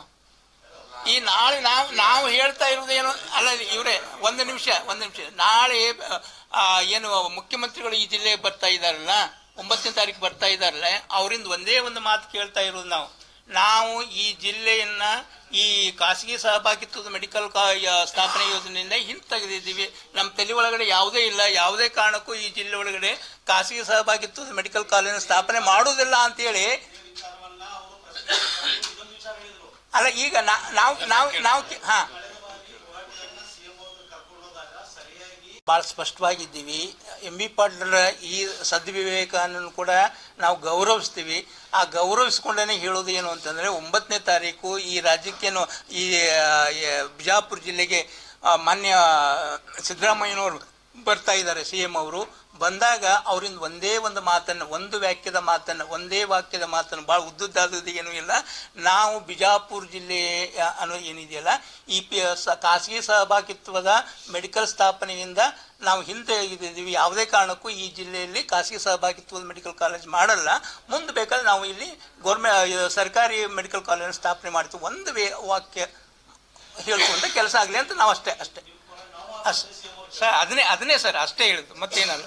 ಈ ನಾಳೆ ನಾವು ನಾವು ಹೇಳ್ತಾ ಇರೋದೇನು ಅಲ್ಲ, ಇವರೇ, ಒಂದು ನಿಮಿಷ ಒಂದು ನಿಮಿಷ. ನಾಳೆ ಏನು ಮುಖ್ಯಮಂತ್ರಿಗಳು ಈ ಜಿಲ್ಲೆಗೆ ಬರ್ತಾ ಇದ್ದಾರಲ್ಲ ಒಂಬತ್ತನೇ ತಾರೀಕು ಬರ್ತಾ ಇದ್ದಾರಲ್ಲ, ಅವರಿಂದ ಒಂದೇ ಒಂದು ಮಾತು ಕೇಳ್ತಾ ಇರೋದು ನಾವು. ನಾವು ಈ ಜಿಲ್ಲೆಯನ್ನ ಈ ಖಾಸಗಿ ಸಹಭಾಗಿತ್ವದ ಮೆಡಿಕಲ್ ಕಾ ಸ್ಥಾಪನೆ ಯೋಜನೆಯಿಂದ ಹಿಂತೆಗೆದಿದ್ದೀವಿ. ನಮ್ಮ ತಲೆ ಒಳಗಡೆ ಯಾವುದೇ ಇಲ್ಲ, ಯಾವುದೇ ಕಾರಣಕ್ಕೂ ಈ ಜಿಲ್ಲೆ ಒಳಗಡೆ ಖಾಸಗಿ ಸಹಭಾಗಿತ್ವದ ಮೆಡಿಕಲ್ ಕಾಲೇಜ್ ಸ್ಥಾಪನೆ ಮಾಡುವುದಿಲ್ಲ ಅಂತೇಳಿ ಅಲ್ಲ, ಈಗ ನಾವು ನಾವು ನಾವು ಹಾ. ಭಾಳ ಸ್ಪಷ್ಟವಾಗಿದ್ದೀವಿ. ಎಂ ಬಿ ಪಾಟೀಲ್ರ ಈ ಸದ್ವಿವೇಕನೂ ಕೂಡ ನಾವು ಗೌರವಿಸ್ತೀವಿ. ಆ ಗೌರವಿಸ್ಕೊಂಡೇ ಹೇಳೋದು ಏನು ಅಂತಂದರೆ ಒಂಬತ್ತನೇ ತಾರೀಕು ಈ ರಾಜ್ಯಕ್ಕೇನು ಈ ಬಿಜಾಪುರ ಜಿಲ್ಲೆಗೆ ಮಾನ್ಯ, ಸಿದ್ದರಾಮಯ್ಯನವರು ಬರ್ತಾ ಇದ್ದಾರೆ ಸಿ ಎಂ ಅವರು. ಬಂದಾಗ ಅವರಿಂದ ಒಂದೇ ಒಂದು ಮಾತನ್ನು, ಒಂದು ವಾಕ್ಯದ ಮಾತನ್ನು, ಒಂದೇ ವಾಕ್ಯದ ಮಾತನ್ನು ಭಾಳ ಉದ್ದುದ್ದಾದದ್ದು ಏನೂ ಇಲ್ಲ. ನಾವು ಬಿಜಾಪುರ ಜಿಲ್ಲೆ ಅನ್ನೋ ಏನಿದೆಯಲ್ಲ ಈ ಪಿ ಸ ಖಾಸಗಿ ಸಹಭಾಗಿತ್ವದ ಮೆಡಿಕಲ್ ಸ್ಥಾಪನೆಯಿಂದ ನಾವು ಹಿಂತೆಗೆದಿದ್ದೀವಿ ಯಾವುದೇ ಕಾರಣಕ್ಕೂ ಈ ಜಿಲ್ಲೆಯಲ್ಲಿ ಖಾಸಗಿ ಸಹಭಾಗಿತ್ವದ ಮೆಡಿಕಲ್ ಕಾಲೇಜ್ ಮಾಡಲ್ಲ. ಮುಂದೆ ಬೇಕಾದ್ರೆ ನಾವು ಇಲ್ಲಿ ಗೌರ್ಮೆ ಸರ್ಕಾರಿ ಮೆಡಿಕಲ್ ಕಾಲೇಜ್ ಸ್ಥಾಪನೆ ಮಾಡ್ತೀವಿ. ಒಂದು ವೇ, ವಾಕ್ಯ ಹೇಳ್ಕೊಂಡ ಕೆಲಸ ಆಗಲಿ ಅಂತ ನಾವು ಅಷ್ಟೇ ಅಷ್ಟೇ. ಅಷ್ಟೇ. ಸರ್ ಅದನ್ನೇ ಅದನ್ನೇ ಸರ್ ಅಷ್ಟೇ ಹೇಳಿದ್ದು ಮತ್ತೇನಲ್ಲ?